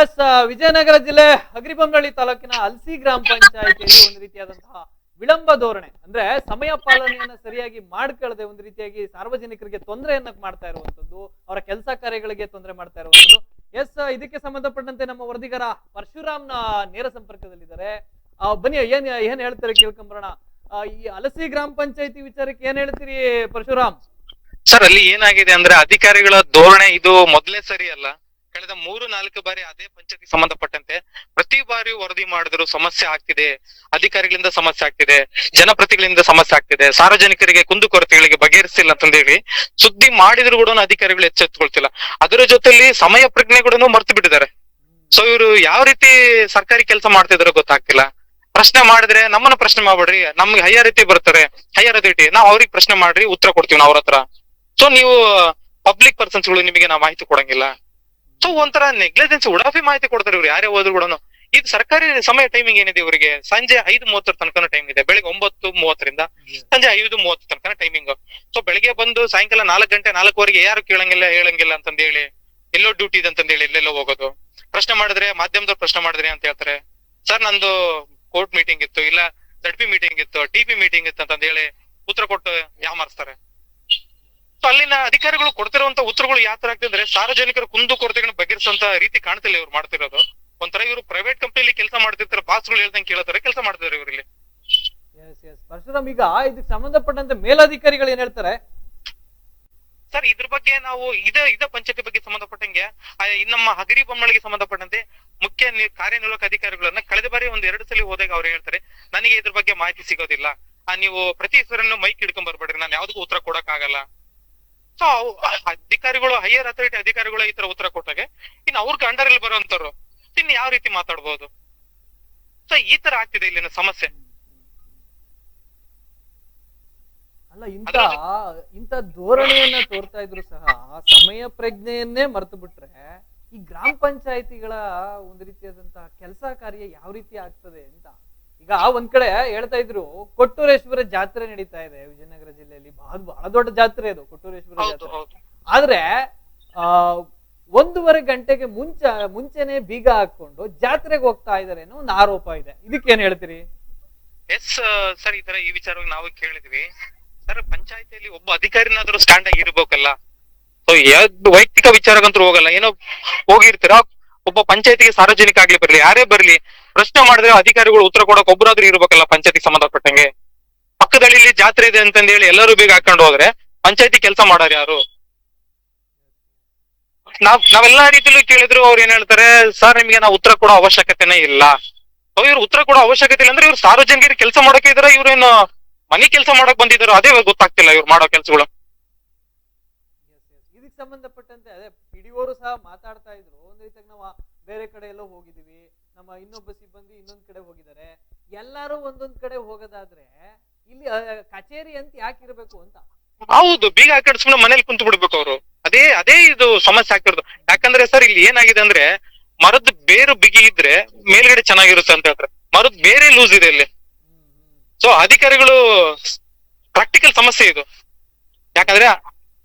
ಎಸ್ ವಿಜಯನಗರ ಜಿಲ್ಲೆ ಅಗ್ರಿಬೊಮ್ಮನಹಳ್ಳಿ ತಾಲೂಕಿನ ಅಲ್ಸಿ ಗ್ರಾಮ ಪಂಚಾಯತಿಯಲ್ಲಿ ಒಂದು ರೀತಿಯಾದಂತಹ ವಿಳಂಬ ಧೋರಣೆ, ಅಂದ್ರೆ ಸಮಯ ಪಾಲನೆಯನ್ನ ಸರಿಯಾಗಿ ಮಾಡ್ಕೊಳ್ಳದೆ ಒಂದು ರೀತಿಯಾಗಿ ಸಾರ್ವಜನಿಕರಿಗೆ ತೊಂದರೆಯನ್ನ ಮಾಡ್ತಾ ಇರುವಂತದ್ದು ಅವರ ಕೆಲಸ ಕಾರ್ಯಗಳಿಗೆ ತೊಂದರೆ ಮಾಡ್ತಾ ಇರುವಂತದ್ದು ಎಸ್, ಇದಕ್ಕೆ ಸಂಬಂಧಪಟ್ಟಂತೆ ನಮ್ಮ ವರದಿಗಾರ ಪರಶುರಾಮ್ನ ನೇರ ಸಂಪರ್ಕದಲ್ಲಿದ್ದಾರೆ. ಬನ್ನಿ, ಏನ್ ಏನ್ ಹೇಳ್ತಾರೆ ಕೇಳ್ಕೊಂಬರೋಣ. ಈ ಅಲಸಿ ಗ್ರಾಮ ಪಂಚಾಯತಿ ವಿಚಾರಕ್ಕೆ ಏನ್ ಹೇಳ್ತೀರಿ ಪರಶುರಾಮ್? ಸರ್, ಅಲ್ಲಿ ಏನಾಗಿದೆ ಅಂದ್ರೆ ಅಧಿಕಾರಿಗಳ ಧೋರಣೆ ಇದು ಮೊದಲೇ ಸರಿ ಅಲ್ಲ ಕಳೆದ ಮೂರು ನಾಲ್ಕು ಬಾರಿ ಅದೇ ಪಂಚಾಯತಿ ಸಂಬಂಧಪಟ್ಟಂತೆ ಪ್ರತಿ ಬಾರಿ ವರದಿ ಮಾಡಿದ್ರು ಸಮಸ್ಯೆ ಆಗ್ತಿದೆ, ಅಧಿಕಾರಿಗಳಿಂದ ಸಮಸ್ಯೆ ಆಗ್ತಿದೆ ಜನಪ್ರತಿಗಳಿಂದ ಸಮಸ್ಯೆ ಆಗ್ತಿದೆ, ಸಾರ್ವಜನಿಕರಿಗೆ ಕುಂದುಕೊರತೆಗಳಿಗೆ ಬಗೆಹರಿಸಿಲ್ಲ ಅಂತಂದೇಳಿ ಸುದ್ದಿ ಮಾಡಿದ್ರು ಕೂಡ ಅಧಿಕಾರಿಗಳು ಎಚ್ಚೆತ್ತುಕೊಳ್ತಿಲ್ಲ. ಅದರ ಜೊತೆಲಿ ಸಮಯ ಪ್ರಜ್ಞೆ ಕೂಡ ಮರ್ತು ಬಿಟ್ಟಿದ್ದಾರೆ. ಸೊ ಇವರು ಯಾವ ರೀತಿ ಸರ್ಕಾರಿ ಕೆಲಸ ಮಾಡ್ತಿದಾರೋ ಗೊತ್ತಾಗ್ತಿಲ್ಲ. ಪ್ರಶ್ನೆ ಮಾಡಿದ್ರೆ ನಮ್ಮನ್ನ ಪ್ರಶ್ನೆ ಮಾಡ್ಬೇಡ್ರಿ, ನಮ್ಗೆ ಹೈಯರ್ ರೀತಿ ಬರ್ತಾರೆ, ಹೈಯರ್ ಅಥಾರಿಟಿ ನಾವು ಅವ್ರಿಗೆ ಪ್ರಶ್ನೆ ಮಾಡ್ರಿ, ಉತ್ತರ ಕೊಡ್ತೀವಿ ನಾವು ಅವ್ರ ಹತ್ರ. ಸೊ ನೀವು ಪಬ್ಲಿಕ್ ಪರ್ಸನ್ಸ್ಗಳು ನಿಮಗೆ ನಾವು ಮಾಹಿತಿ ಕೊಡಂಗಿಲ್ಲ. ಸೊ ಒಂಥರ ನೆಗ್ಲಿಜೆನ್ಸ್ ಉಡಾಫಿ ಮಾಹಿತಿ ಕೊಡ್ತಾರೆ ಇವ್ರು ಯಾರೇ ಹೋದ್ರು ಕೂಡ ಇದು ಸರ್ಕಾರಿ ಸಮಯ ಟೈಮಿಂಗ್ ಏನಿದೆ ಇವರಿಗೆ? ಸಂಜೆ ಐದು ಮೂವತ್ತರ ತನಕ ಟೈಮ್ ಇದೆ. ಬೆಳಿಗ್ಗೆ ಒಂಬತ್ತು ಮೂವತ್ತರಿಂದ ಸಂಜೆ ಐದು ಮೂವತ್ತು ತನಕ ಟೈಮಿಂಗ್ ಸೊ ಬೆಳಿಗ್ಗೆ ಬಂದು ಸಾಯಂಕಾಲ ನಾಲ್ಕು ಗಂಟೆ ನಾಲ್ಕುವರೆಗೆ ಯಾರು ಕೇಳಂಗಿಲ್ಲ ಹೇಳಂಗಿಲ್ಲ ಅಂತಂದ ಹೇಳಿ ಎಲ್ಲೋ ಡ್ಯೂಟಿ ಇದೆ ಅಂತಂದ ಹೇಳಿ ಎಲ್ಲೆಲ್ಲೋ ಹೋಗೋದು. ಪ್ರಶ್ನೆ ಮಾಡಿದ್ರೆ ಮಾಧ್ಯಮದವ್ರು ಪ್ರಶ್ನೆ ಮಾಡಿದ್ರಿ ಅಂತ ಹೇಳ್ತಾರೆ. ಸರ್ ನಂದು ಕೋರ್ಟ್ ಮೀಟಿಂಗ್ ಇತ್ತು ಇಲ್ಲ ದಡ್ಪಿ ಮೀಟಿಂಗ್ ಇತ್ತು ಟಿಪಿ ಮೀಟಿಂಗ್ ಇತ್ತು ಅಂತಂದ ಹೇಳಿ ಉತ್ತರ ಕೊಟ್ಟು ಯಾಮಾರಿಸ್ತಾರೆ ಸೊ ಅಲ್ಲಿನ ಅಧಿಕಾರಿಗಳು ಕೊಡ್ತಿರುವಂತ ಉತ್ತರಗಳು ಯಾವ ತರ ಆಗ್ತಿದ್ರೆ ಸಾರ್ವಜನಿಕರ ಕುಂದು ಕೊರತೆಗಳನ್ನ ಬಗೆಹರಿಸುವಂತ ರೀತಿ ಕಾಣ್ತಿಲ್ಲ ಇವ್ರು ಮಾಡ್ತಿರೋದು. ಒಂಥರ ಇವರು ಪ್ರೈವೇಟ್ ಕಂಪನಿಲಿ ಕೆಲಸ ಮಾಡ್ತಿರ್ತಾರೆ ಬಾಸ್ಗಳು ಹೇಳ್ದಂಗೆ ಕೇಳತಾರೆ ಕೆಲಸ ಮಾಡ್ತಿದ್ದಾರೆ ಇವರಲ್ಲಿ ಪರಶುರಾಮ್ ಈಗ ಇದಕ್ಕೆ ಸಂಬಂಧಪಟ್ಟಂತೆ ಮೇಲಧಿಕಾರಿಗಳು ಏನ್ ಹೇಳ್ತಾರೆ? ಸರ್ ಇದ್ರ ಬಗ್ಗೆ ನಾವು ಇದ ಇದ ಪಂಚಾಯತಿ ಬಗ್ಗೆ ಸಂಬಂಧಪಟ್ಟಂಗೆ ನಮ್ಮ ಹಗರಿ ಬೊಮ್ಮಳಿಗೆ ಸಂಬಂಧಪಟ್ಟಂತೆ ಮುಖ್ಯ ಕಾರ್ಯನಿರ್ವಾಹಕ ಅಧಿಕಾರಿಗಳನ್ನ ಕಳೆದ ಬಾರಿ ಒಂದ್ ಎರಡು ಸಲ ಹೋದಾಗ ಅವ್ರು ಹೇಳ್ತಾರೆ ನನಗೆ ಇದ್ರ ಬಗ್ಗೆ ಮಾಹಿತಿ ಸಿಗೋದಿಲ್ಲ. ಆ, ನೀವು ಪ್ರತಿ ಹೆಸರನ್ನು ಮೈಕ್ ಹಿಡ್ಕೊಂಡ್ ಬರ್ಬೇಡ್ರಿ. ನಾನು ಯಾವ್ದಕ್ಕೂ ಉತ್ತರ ಕೊಡಕ್ ಆಗಲ್ಲ ಸೊ ಅಧಿಕಾರಿಗಳು ಹೈಯರ್ ಅಥಾರಿಟಿ ಅಧಿಕಾರಿಗಳು ಈ ತರ ಉತ್ತರ ಕೊಟ್ಟಾಗ, ಇನ್ನು ಅವ್ರ ಅಂಡರ್ ಅಲ್ಲಿ ಬರುವಂತವ್ರು ಇನ್ನು ಯಾವ ರೀತಿ ಮಾತಾಡ್ಬೋದು? ಸೊ ಈ ತರ ಆಗ್ತಿದೆ ಇಲ್ಲಿನ ಸಮಸ್ಯೆ. ಅಲ್ಲ ಇಂತ ಇಂತ ಧೋರಣೆಯನ್ನ ತೋರ್ತಾ ಇದ್ರು ಸಹ ಸಮಯ ಪ್ರಜ್ಞೆಯನ್ನೇ ಮರೆತು ಬಿಟ್ರೆ, ಈ ಗ್ರಾಮ ಪಂಚಾಯತಿಗಳ ಒಂದು ರೀತಿಯಾದಂತಹ ಕೆಲಸ ಕಾರ್ಯ ಯಾವ ರೀತಿ ಆಗ್ತದೆ ಅಂತ ಈಗ ಒಂದ್ ಕಡೆ ಹೇಳ್ತಾ ಇದ್ರು ಕೊಟ್ಟೂರೇಶ್ವರ ಜಾತ್ರೆ ನಡೀತಾ ಇದೆ ವಿಜಯನಗರ ಜಿಲ್ಲೆಯಲ್ಲಿ. ಬಹಳ ಬಹಳ ದೊಡ್ಡ ಜಾತ್ರೆ ಅದು ಕೊಟ್ಟೂರೇಶ್ವರ ಜಾತ್ರೆ. ಆದ್ರೆ ಆ ಒಂದೂವರೆ ಗಂಟೆಗೆ ಮುಂಚೆ ಮುಂಚೆನೆ ಬೀಗ ಹಾಕೊಂಡು ಜಾತ್ರೆಗೆ ಹೋಗ್ತಾ ಇದಾರೆ ಅನ್ನೋ ಒಂದು ಆರೋಪ ಇದೆ. ಇದಕ್ಕೆ ಏನ್ ಹೇಳ್ತೀರಿ ಎಸ್ ಸರ್ ಈ ತರ ಈ ವಿಚಾರವಾಗಿ ನಾವು ಕೇಳಿದ್ವಿ. ಸರ್ ಪಂಚಾಯತಿಯಲ್ಲಿ ಒಬ್ಬ ಅಧಿಕಾರಿನಾದ್ರೂ ಸ್ಟ್ಯಾಂಡ್ ಆಗಿ ಇರ್ಬೇಕಲ್ಲ? ಸೊ ವೈಯಕ್ತಿಕ ವಿಚಾರಕ್ಕಂತೂ ಹೋಗಲ್ಲ. ಏನೋ ಹೋಗಿರ್ತೀರಾ? ಒಬ್ಬ ಪಂಚಾಯತಿಗೆ ಸಾರ್ವಜನಿಕ ಆಗ್ಲಿ ಬರ್ಲಿ ಯಾರೇ ಬರ್ಲಿ ಪ್ರಶ್ನೆ ಮಾಡಿದ್ರೆ ಅಧಿಕಾರಿಗಳು ಉತ್ತರ ಕೊಡಕ್ ಒಬ್ಬರಾದ್ರೂ ಇರ್ಬೇಕಲ್ಲ ಪಂಚಾಯತಿ ಸಂಬಂಧಪಟ್ಟಂಗೆ? ಪಕ್ಕದಲ್ಲಿ ಇಲ್ಲಿ ಜಾತ್ರೆ ಇದೆ ಅಂತಂದ ಹೇಳಿ ಎಲ್ಲರೂ ಬೇಗ ಹಾಕೊಂಡು ಹೋದ್ರೆ ಪಂಚಾಯತಿ ಕೆಲಸ ಮಾಡೋರು ಯಾರು? ನಾವ್, ನಾವೆಲ್ಲಾ ರೀತಿಲೂ ಕೇಳಿದ್ರು ಅವ್ರು ಏನ್ ಹೇಳ್ತಾರೆ, ಸರ್, ನಿಮ್ಗೆ ನಾವು ಉತ್ತರ ಕೊಡೋ ಅವಶ್ಯಕತೆನೇ ಇಲ್ಲ. ಇವ್ರು ಉತ್ತರ ಕೊಡೋ ಅವಶ್ಯಕತೆ ಇಲ್ಲ ಅಂದ್ರೆ ಇವ್ರು ಸಾರ್ವಜನಿಕರಿಗೆ ಕೆಲಸ ಮಾಡಕ್ಕೆ ಇದ್ರೆ ಇವ್ರೇನು ಮನೆ ಕೆಲಸ ಮಾಡಕ್ ಬಂದಿದ್ರು, ಅದೇ ಗೊತ್ತಾಗ್ತಿಲ್ಲ ಇವ್ರು ಮಾಡೋ ಕೆಲಸಗಳು. ಇದಕ್ಕೆ ಸಂಬಂಧಪಟ್ಟಂತೆ ಅದೇ ಪಿಡಿಒರು ಸಹ ಮಾತಾಡ್ತಾ ಇದ್ರು. ಒಂದ್ ರೀತಿಯಾಗಿ ನಾವು ಬೇರೆ ಕಡೆ ಎಲ್ಲೋ ಹೋಗಿದೀವಿ ನಮ್ಮ ಇನ್ನೊಬ್ಬ ಸಿಬ್ಬಂದಿ ಇನ್ನೊಂದ್ ಕಡೆ ಹೋಗಿದ್ದಾರೆ. ಎಲ್ಲರೂ ಒಂದೊಂದ್ ಕಡೆ ಹೋಗೋದಾದ್ರೆ ಇಲ್ಲಿ ಕಚೇರಿ ಅಂತ ಯಾಕೆ ಇರ್ಬೇಕು ಅಂತ? ಹೌದು, ಬೀಗ ಸುಮ್ನೆ ಮನೇಲಿ ಕುಂತು ಬಿಡ್ಬೇಕು ಅವರು. ಅದೇ ಅದೇ ಇದು ಸಮಸ್ಯೆ ಆಗ್ತಿರೋದು. ಯಾಕಂದ್ರೆ ಸರ್, ಇಲ್ಲಿ ಏನಾಗಿದೆ ಅಂದ್ರೆ ಮರದ ಬೇರು ಬಿಗಿ ಇದ್ರೆ ಮೇಲ್ಗಡೆ ಚೆನ್ನಾಗಿರುತ್ತೆ ಅಂತ ಹೇಳ್ತಾರೆ. ಮರದ ಬೇರೆ ಲೂಸ್ ಇದೆ ಇಲ್ಲಿ. ಸೊ ಅಧಿಕಾರಿಗಳು ಪ್ರಾಕ್ಟಿಕಲ್ ಸಮಸ್ಯೆ ಇದು. ಯಾಕಂದ್ರೆ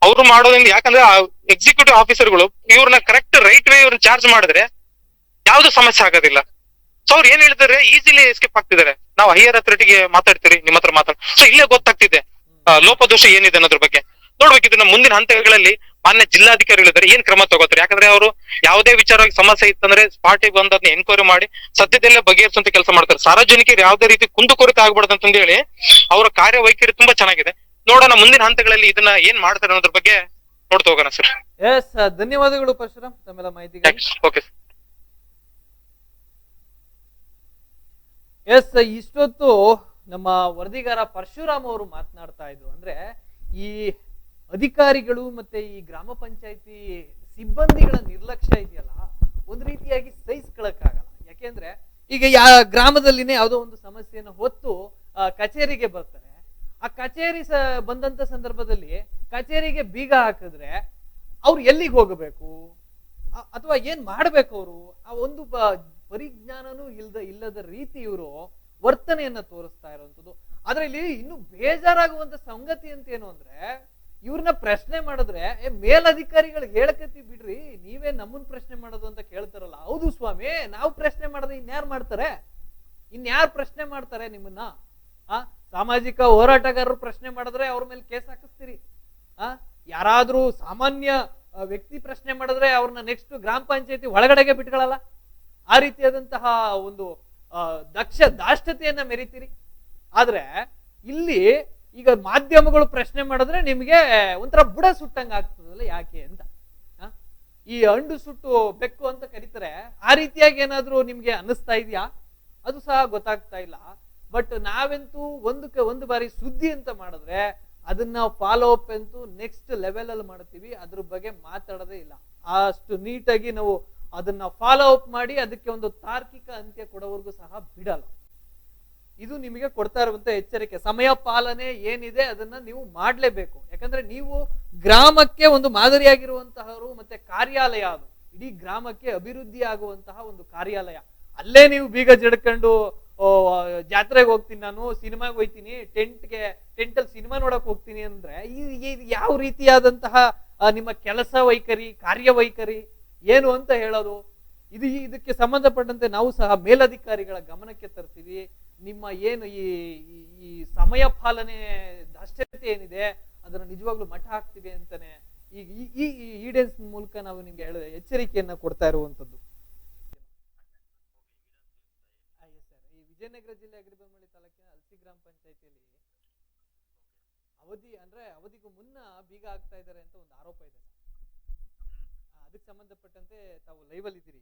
ಅವ್ರು ಮಾಡೋದ್ರಿಂದ ಯಾಕಂದ್ರೆ ಎಕ್ಸಿಕ್ಯೂಟಿವ್ ಆಫೀಸರ್ಗಳು ಇವ್ರನ್ನ ಕರೆಕ್ಟ್ ರೈಟ್ ವೇ ಇವ್ರನ್ನ ಚಾರ್ಜ್ ಮಾಡಿದ್ರೆ ಯಾವ್ದು ಸಮಸ್ಯೆ ಆಗೋದಿಲ್ಲ. ಸೊ ಅವ್ರು ಏನ್ ಹೇಳ್ತಾರೆ ಈಸಿಲಿ ಎಸ್ಕೇಪ್ ಆಗ್ತಿದ್ದಾರೆ. ನಾವು ಹೈಯರ್ ಅಥಾರಿಟಿಗೆ ಮಾತಾಡ್ತೀರಿ ನಿಮ್ಮ ಹತ್ರ ಮಾತಾಡ್. ಸೊ ಇಲ್ಲೇ ಗೊತ್ತಾಗ್ತಿದೆ. ಲೋಪದೋಷ ಏನಿದೆ ಅನ್ನೋದ್ರ ಬಗ್ಗೆ. ನೋಡ್ಬೇಕಿದ್ರೆ ನಮ್ಮ ಮುಂದಿನ ಹಂತಗಳಲ್ಲಿ ಮಾನ್ಯ ಜಿಲ್ಲಾಧಿಕಾರಿಗಳಿದ್ದಾರೆ ಏನ್ ಕ್ರಮ ತಗೋತಾರೆ? ಯಾಕಂದ್ರೆ ಅವರು ಯಾವುದೇ ವಿಚಾರವಾಗಿ ಸಮಸ್ಯೆ ಇತ್ತಂದ್ರೆ ಸ್ಪಾಟಿಗೆ ಬಂದು ಅದನ್ನ ಎನ್ಕ್ವೈರಿ ಮಾಡಿ ಸದ್ಯದಲ್ಲೇ ಬಗೆಹರಿಸುವಂತ ಕೆಲಸ ಮಾಡ್ತಾರೆ. ಸಾರ್ವಜನಿಕರು ಯಾವುದೇ ರೀತಿ ಕುಂದುಕೊರತೆ ಆಗ್ಬಾರ್ದು ಅಂತ ಹೇಳಿ ಅವರ ಕಾರ್ಯವೈಖರಿ ತುಂಬಾ ಚೆನ್ನಾಗಿದೆ. ನೋಡೋಣ ಮುಂದಿನ ಹಂತಗಳಲ್ಲಿ ಇದನ್ನ ಏನ್ ಮಾಡ್ತಾರೆ ಅನ್ನೋದ್ರ ಬಗ್ಗೆ ನೋಡ್ತಾ ಹೋಗೋಣ ಸರ್ ಎಸ್ ಧನ್ಯವಾದಗಳು ಪರಶುರಾಮ್. ತಮ್ಮೆಲ್ಲ ಸರ್ ಓಕೆ ಎಸ್, ಇಷ್ಟೊತ್ತು ನಮ್ಮ ವರದಿಗಾರ ಪರಶುರಾಮ್ ಅವರು ಮಾತನಾಡ್ತಾ ಇದ್ರು. ಅಂದ್ರೆ ಈ ಅಧಿಕಾರಿಗಳು ಮತ್ತೆ ಈ ಗ್ರಾಮ ಪಂಚಾಯತಿ ಸಿಬ್ಬಂದಿಗಳ ನಿರ್ಲಕ್ಷ್ಯ ಇದೆಯಲ್ಲ, ಒಂದ್ ರೀತಿಯಾಗಿ ಸಹಿಸ್ಕೊಳಕ್ಕಾಗಲ್ಲ. ಯಾಕೆಂದ್ರೆ ಈಗ ಯಾ ಗ್ರಾಮದಲ್ಲಿನೇ ಯಾವುದೋ ಒಂದು ಸಮಸ್ಯೆಯನ್ನು ಹೊತ್ತು ಕಚೇರಿಗೆ ಬರ್ತಾರೆ. ಆ ಕಚೇರಿ ಸ, ಬಂದಂತ ಸಂದರ್ಭದಲ್ಲಿ ಕಚೇರಿಗೆ ಬೀಗ ಹಾಕಿದ್ರೆ ಅವ್ರು ಎಲ್ಲಿಗೆ ಹೋಗಬೇಕು? ಅಥವಾ ಏನ್ ಮಾಡ್ಬೇಕು ಅವರು? ಆ ಒಂದು ಪರಿಜ್ಞಾನನೂ ಇಲ್ಲದ ಇಲ್ಲದ ರೀತಿ ಇವರು ವರ್ತನೆಯನ್ನ ತೋರಿಸ್ತಾ ಇರುವಂಥದ್ದು ಆದ್ರೆ ಇಲ್ಲಿ ಇನ್ನು ಬೇಜಾರಾಗುವಂತ ಸಂಗತಿ ಅಂತ ಏನು ಅಂದ್ರೆ, ಇವ್ರನ್ನ ಪ್ರಶ್ನೆ ಮಾಡಿದ್ರೆ, ಏ, ಮೇಲಧಿಕಾರಿಗಳು ಹೇಳಕತ್ತಿ ಬಿಡ್ರಿ, ನೀವೇ ನಮ್ಮನ್ನ ಪ್ರಶ್ನೆ ಮಾಡೋದು ಅಂತ ಕೇಳ್ತಾರಲ್ಲ. ಹೌದು ಸ್ವಾಮಿ, ನಾವು ಪ್ರಶ್ನೆ ಮಾಡಿದ್ರೆ ಇನ್ಯಾರು ಮಾಡ್ತಾರೆ? ಇನ್ಯಾರು ಪ್ರಶ್ನೆ ಮಾಡ್ತಾರೆ ನಿಮ್ಮನ್ನ? ಆ, ಸಾಮಾಜಿಕ ಹೋರಾಟಗಾರರು ಪ್ರಶ್ನೆ ಮಾಡಿದ್ರೆ ಅವ್ರ ಮೇಲೆ ಕೇಸ್ ಹಾಕಿಸ್ತೀರಿ. ಆ, ಯಾರಾದ್ರೂ ಸಾಮಾನ್ಯ ವ್ಯಕ್ತಿ ಪ್ರಶ್ನೆ ಮಾಡಿದ್ರೆ ಅವ್ರನ್ನ ನೆಕ್ಸ್ಟ್ ಗ್ರಾಮ ಪಂಚಾಯತಿ ಒಳಗಡೆಗೆ ಬಿಟ್ಕೊಳ್ಳಲ್ಲ ಆ ರೀತಿಯಾದಂತಹ ಒಂದು ದಕ್ಷ ದಾಷ್ಟತೆಯನ್ನ ಮೆರಿತೀರಿ. ಆದ್ರೆ ಇಲ್ಲಿ ಈಗ ಮಾಧ್ಯಮಗಳು ಪ್ರಶ್ನೆ ಮಾಡಿದ್ರೆ ನಿಮ್ಗೆ ಒಂಥರ ಬುಡ ಸುಟ್ಟಂಗ ಆಗ್ತದಲ್ಲ ಯಾಕೆ ಅಂತ? ಈ ಅಂಡು ಸುಟ್ಟು ಬೆಕ್ಕು ಅಂತ ಕರೀತಾರೆ. ಆ ರೀತಿಯಾಗಿ ಏನಾದ್ರೂ ನಿಮ್ಗೆ ಅನ್ನಿಸ್ತಾ ಇದೆಯಾ? ಅದು ಸಹ ಗೊತ್ತಾಗ್ತಾ ಇಲ್ಲ. ಬಟ್ ನಾವೆಂತೂ ಒಂದಕ್ಕೆ ಒಂದು ಬಾರಿ ಸುದ್ದಿ ಅಂತ ಮಾಡಿದ್ರೆ ಅದನ್ನ ಫಾಲೋ ಅಪ್ ಅಂತೂ ನೆಕ್ಸ್ಟ್ ಲೆವೆಲ್ ಅಲ್ಲಿ ಮಾಡ್ತೀವಿ. ಅದ್ರ ಬಗ್ಗೆ ಮಾತಾಡೋದೇ ಇಲ್ಲ. ಅಷ್ಟು ನೀಟಾಗಿ ನಾವು ಅದನ್ನ ಫಾಲೋ ಅಪ್ ಮಾಡಿ ಅದಕ್ಕೆ ಒಂದು ತಾರ್ಕಿಕ ಅಂತ್ಯ ಕೊಡೋವರೆಗೂ ಸಹ ಬಿಡಲ್ಲ. ಇದು ನಿಮಗೆ ಕೊಡ್ತಾ ಇರುವಂತ ಎಚ್ಚರಿಕೆ. ಸಮಯ ಪಾಲನೆ ಏನಿದೆ ಅದನ್ನ ನೀವು ಮಾಡಲೇಬೇಕು. ಯಾಕಂದ್ರೆ ನೀವು ಗ್ರಾಮಕ್ಕೆ ಒಂದು ಮಾದರಿಯಾಗಿರುವಂತಹವರು ಮತ್ತೆ ಕಾರ್ಯಾಲಯ ಅದು. ಇಡೀ ಗ್ರಾಮಕ್ಕೆ ಅಭಿವೃದ್ಧಿ ಆಗುವಂತಹ ಒಂದು ಕಾರ್ಯಾಲಯ. ಅಲ್ಲೇ ನೀವು ಬೀಗ ಜಡ್ಕೊಂಡು ಜಾತ್ರೆಗೆ ಹೋಗ್ತೀನಿ ನಾನು, ಸಿನಿಮಾಗೆ ಹೋಗ್ತೀನಿ ಟೆಂಟ್ಗೆ ಟೆಂಟ್ ಅಲ್ಲಿ ಸಿನಿಮಾ ನೋಡಕ್ ಹೋಗ್ತೀನಿ ಅಂದ್ರೆ ಈ- ಯಾವ ರೀತಿಯಾದಂತಹ ನಿಮ್ಮ ಕೆಲಸ ವೈಖರಿ ಕಾರ್ಯವೈಖರಿ ಏನು ಅಂತ ಹೇಳೋದು? ಇದು ಇದಕ್ಕೆ ಸಂಬಂಧಪಟ್ಟಂತೆ ನಾವು ಸಹ ಮೇಲಧಿಕಾರಿಗಳ ಗಮನಕ್ಕೆ ತರ್ತೀವಿ. ನಿಮ್ಮ ಏನು ಈ, ಈ- ಸಮಯ ಪಾಲನೆ ದಾಶ್ಚರ್ಯತೆ ಏನಿದೆ, ಅದನ್ನು ನಿಜವಾಗ್ಲೂ ಮಠ ಹಾಕ್ತೀವಿ ಅಂತಾನೆ ಈಗ ಈ- ಈ ಈಡೆನ್ಸ್ ಮೂಲಕ ನಾವು ನಿಮ್ಗೆ ಹೇಳ, ಎಚ್ಚರಿಕೆಯನ್ನ ಕೊಡ್ತಾ ಇರುವಂತದ್ದು ಈ ವಿಜಯನಗರ ಜಿಲ್ಲೆ ಅಗ್ರಿಬೊಮ್ಮಳಿ ತಾಲೂಕಿನ ಅಲ್ಸಿ ಗ್ರಾಮ ಪಂಚಾಯತಿಯಲ್ಲಿ ಅವಧಿ, ಅಂದ್ರೆ ಅವಧಿಗೂ ಮುನ್ನ ಬೀಗ ಆಗ್ತಾ ಇದ್ದಾರೆ ಅಂತ ಒಂದು ಆರೋಪ ಇದೆ ಅದಕ್ಕೆ ಸಂಬಂಧಪಟ್ಟಂತೆ ತಾವು ಲೈವ್ ಅಲ್ಲಿ ಇದ್ದೀರಿ.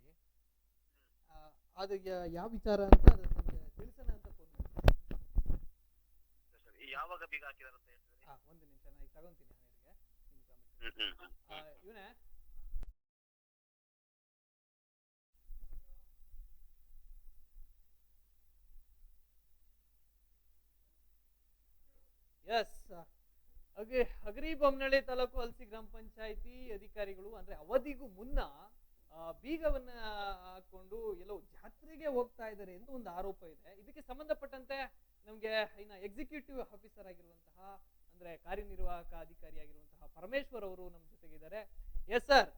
ಆ, ಅದು ಯಾವ ವಿಚಾರ ಅಂತ ತಿಳಿಸೋಣ ಅಂತ ಫೋನ್ ಯಾವಾಗ ಬೀಗ ಹಾಕಿದಾರಂತ ಒಂದು ನಿಮಿಷ ನಾನು ತಗೊಂತೀನಿ ಇವನೇ? ಎಸ್ ಹಾಗೆ ಅಗ್ರಿ ಬೊಮ್ಮನಹಳ್ಳಿ ತಾಲೂಕು ಹಲಸಿ ಗ್ರಾಮ ಪಂಚಾಯಿತಿ ಅಧಿಕಾರಿಗಳು ಅಂದ್ರೆ ಅವಧಿಗೂ ಮುನ್ನ ಬೀಗವನ್ನ ಹಾಕೊಂಡು ಎಲ್ಲೋ ಜಾತ್ರೆಗೆ ಹೋಗ್ತಾ ಇದ್ದಾರೆ ಎಂದು ಒಂದು ಆರೋಪ ಇದೆ. ಇದಕ್ಕೆ ಸಂಬಂಧಪಟ್ಟಂತೆ ನಮ್ಗೆ ಇನ್ನ ಎಕ್ಸಿಕ್ಯೂಟಿವ್ ಆಫೀಸರ್ ಆಗಿರುವಂತಹ, ಅಂದ್ರೆ ಕಾರ್ಯನಿರ್ವಾಹಕ ಅಧಿಕಾರಿಯಾಗಿರುವಂತಹ ಪರಮೇಶ್ವರ್ ಅವರು ನಮ್ಮ ಜೊತೆಗಿದ್ದಾರೆ ಎಸ್ ಸರ್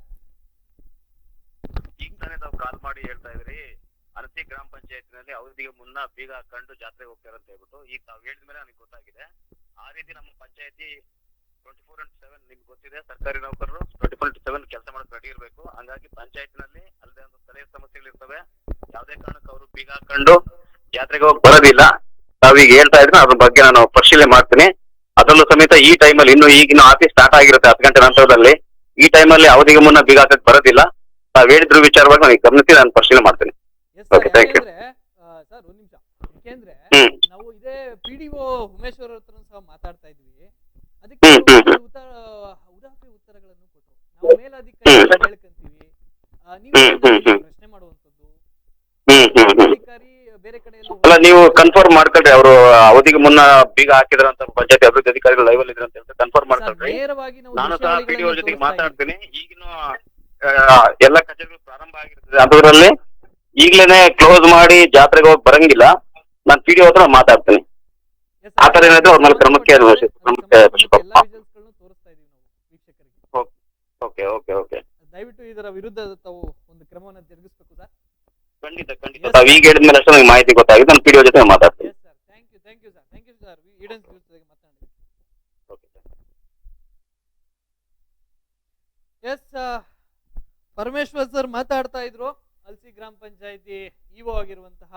ಈಗ ತಾನೇ ತಾವು ಕಾಲ್ ಮಾಡಿ ಹೇಳ್ತಾ ಇದ್ರಿ ಅರಸಿ ಗ್ರಾಮ ಪಂಚಾಯತ್ನಲ್ಲಿ ಅವಧಿಗೆ ಮುನ್ನ ಬೀಗ ಹಾಕೊಂಡು ಜಾತ್ರೆಗೆ ಹೋಗ್ತಾರೆ ಅಂತ ಹೇಳ್ಬಿಟ್ಟು, ಈಗ ತಾವು ಹೇಳಿದ ಮೇಲೆ ನನಗೆ ಗೊತ್ತಾಗಿದೆ. ಆ ರೀತಿ ನಮ್ಮ ಪಂಚಾಯತಿ ಟ್ವೆಂಟಿ ಫೋರ್ ಇಂಟು ಸೆವೆನ್ ನಿಮ್ಗೆ ಗೊತ್ತಿದೆ ಸರ್ಕಾರಿ ನೌಕರರು ಟ್ವೆಂಟಿ ಫೋರ್ ಇಂಟು ಸೆವೆನ್ ಕೆಲಸ ಮಾಡಕ್ ರೆಡಿ ಇರಬೇಕು. ಹಂಗಾಗಿ ಪಂಚಾಯತ್ನಲ್ಲಿ ಅಲ್ಲದೆ ಒಂದು ಸ್ಥಳೀಯ ಸಮಸ್ಯೆಗಳು ಇರ್ತವೆ ಯಾವುದೇ ಕಾರಣಕ್ಕೆ ಅವರು ಬೀಗ ಹಾಕೊಂಡು ಜಾತ್ರೆಗೆ ಹೋಗಿ ಬರೋದಿಲ್ಲ. ತಾವೀಗ ಹೇಳ್ತಾ ಇದ್ರೆ ಅದ್ರ ಬಗ್ಗೆ ನಾನು ಪರಿಶೀಲನೆ ಮಾಡ್ತೀನಿ. ಅದರಲ್ಲೂ ಸಮೇತ ಈ ಟೈಮಲ್ಲಿ ಇನ್ನು ಈಗಿನ ಆಫೀಸ್ ಸ್ಟಾರ್ಟ್ ಆಗಿರುತ್ತೆ ಹತ್ತು ಗಂಟೆ ನಂತರದಲ್ಲಿ. ಈ ಟೈಮಲ್ಲಿ ಅವಧಿಗೆ ಮುನ್ನ ಬೀಗ ಹಾಕಕ್ ಬರೋದಿಲ್ಲ. ತಾವ್ ಹೇಳಿದ್ರು ವಿಚಾರವಾಗಿ ನನಗೆ ಗಮನಿಸಿ ನಾನು ಪರಿಶೀಲನೆ ಮಾಡ್ತೀನಿ. Okay thank. ಯಾಕೆಂದ್ರೆ ಸರ್ ಒಂದ್ ನಿಮಿಷ. ಇದೇ ಪಿ ಡಿ ಒ ಉಮೇಶ್ವರ್ ಹತ್ರ ಸಹ ಮಾತಾಡ್ತಾ ಇದ್ವಿ. ಅದಕ್ಕೆ. ಉತ್ತರ ಉದಾಹರಣೆ ಉತ್ತರಗಳನ್ನು ಕೊಟ್ರು. ನಾವು ಮೇಲಧಿಕಾರಿ ಹೇಳ್ಕೊಂತೀವಿ ನೀವು. ಪ್ರಶ್ನೆ ಮಾಡುವಂತದ್ದು ಅಧಿಕಾರಿ ಬೇರೆ ಕಡೆ ಅಲ್ಲ ನೀವು ಕನ್ಫರ್ಮ್ ಮಾಡ್ಕೊಳ್ರಿ. ಅವರು ಅವಧಿಗೆ ಮುನ್ನ ಬೀಗ ಹಾಕಿದ್ರ ಅಂತ ಪಂಚಾಯತ್ ಅಭಿವೃದ್ಧಿ ಅಧಿಕಾರಿಗಳು ಲೈವ್ ಅಲ್ಲಿ ಇದ್ರ ಅಂತ ಹೇಳ್ಬಿಟ್ಟು ಕನ್ಫರ್ಮ್ ಮಾಡ್ಕೊಳ್ರಿ. ನಾನು ಸಹ ಪಿಡಿಒ ಜೊತೆಗೆ ಮಾತಾಡ್ತೀನಿ. ಈಗಿನ ಎಲ್ಲ ಕಚೇರಿಗಳು ಪ್ರಾರಂಭ ಆಗಿರ್ತದೆ. ಅದರಲ್ಲಿ ಈಗ್ಲೇನೆ ಕ್ಲೋಸ್ ಮಾಡಿ ಜಾತ್ರೆಗೆ ಹೋಗಿ ಬರಂಗಿಲ್ಲ. ನಾನು ಪಿಡಿಒ ಹತ್ರ ಮಾತಾಡ್ತೀನಿ. ಆ. ಥರ ಏನಾದ್ರು ಅವ್ರ ಮೇಲೆ ಕ್ರಮಕ್ಕೆ ಕ್ರಮಕ್ಕೆ ಓಕೆ ಓಕೆ ಓಕೆ. ದಯವಿಟ್ಟು ಇದರ ವಿರುದ್ಧ ತಾವು ಒಂದು ಕ್ರಮವನ್ನು ಜರುಗಿಸಬೇಕು ಸರ್ ಖಂಡಿತ ಖಂಡಿತ. ತಾವು ಈಗ ಹೇಳಿದ ಮೇಲೆ ಅಷ್ಟೇ ನನಗೆ ಮಾಹಿತಿ ಗೊತ್ತಾಗಿದೆ ನಾನು ಪಿಡಿಒ ಜೊತೆ ಮಾತಾಡ್ತೀನಿ yes sir thank you thank you sir thank you sir ಈಡನ್ಸ್ ಜೊತೆಗೆ ಮಾತನಾಡಿ ಓಕೆ ಎಸ್ ಪರಮೇಶ್ವರ್ ಸರ್ ಮಾತಾಡ್ತಾ ಇದ್ರು ಅಲ್ಸಿ ಗ್ರಾಮ ಪಂಚಾಯತಿ ಇಒ ಆಗಿರುವಂತಹ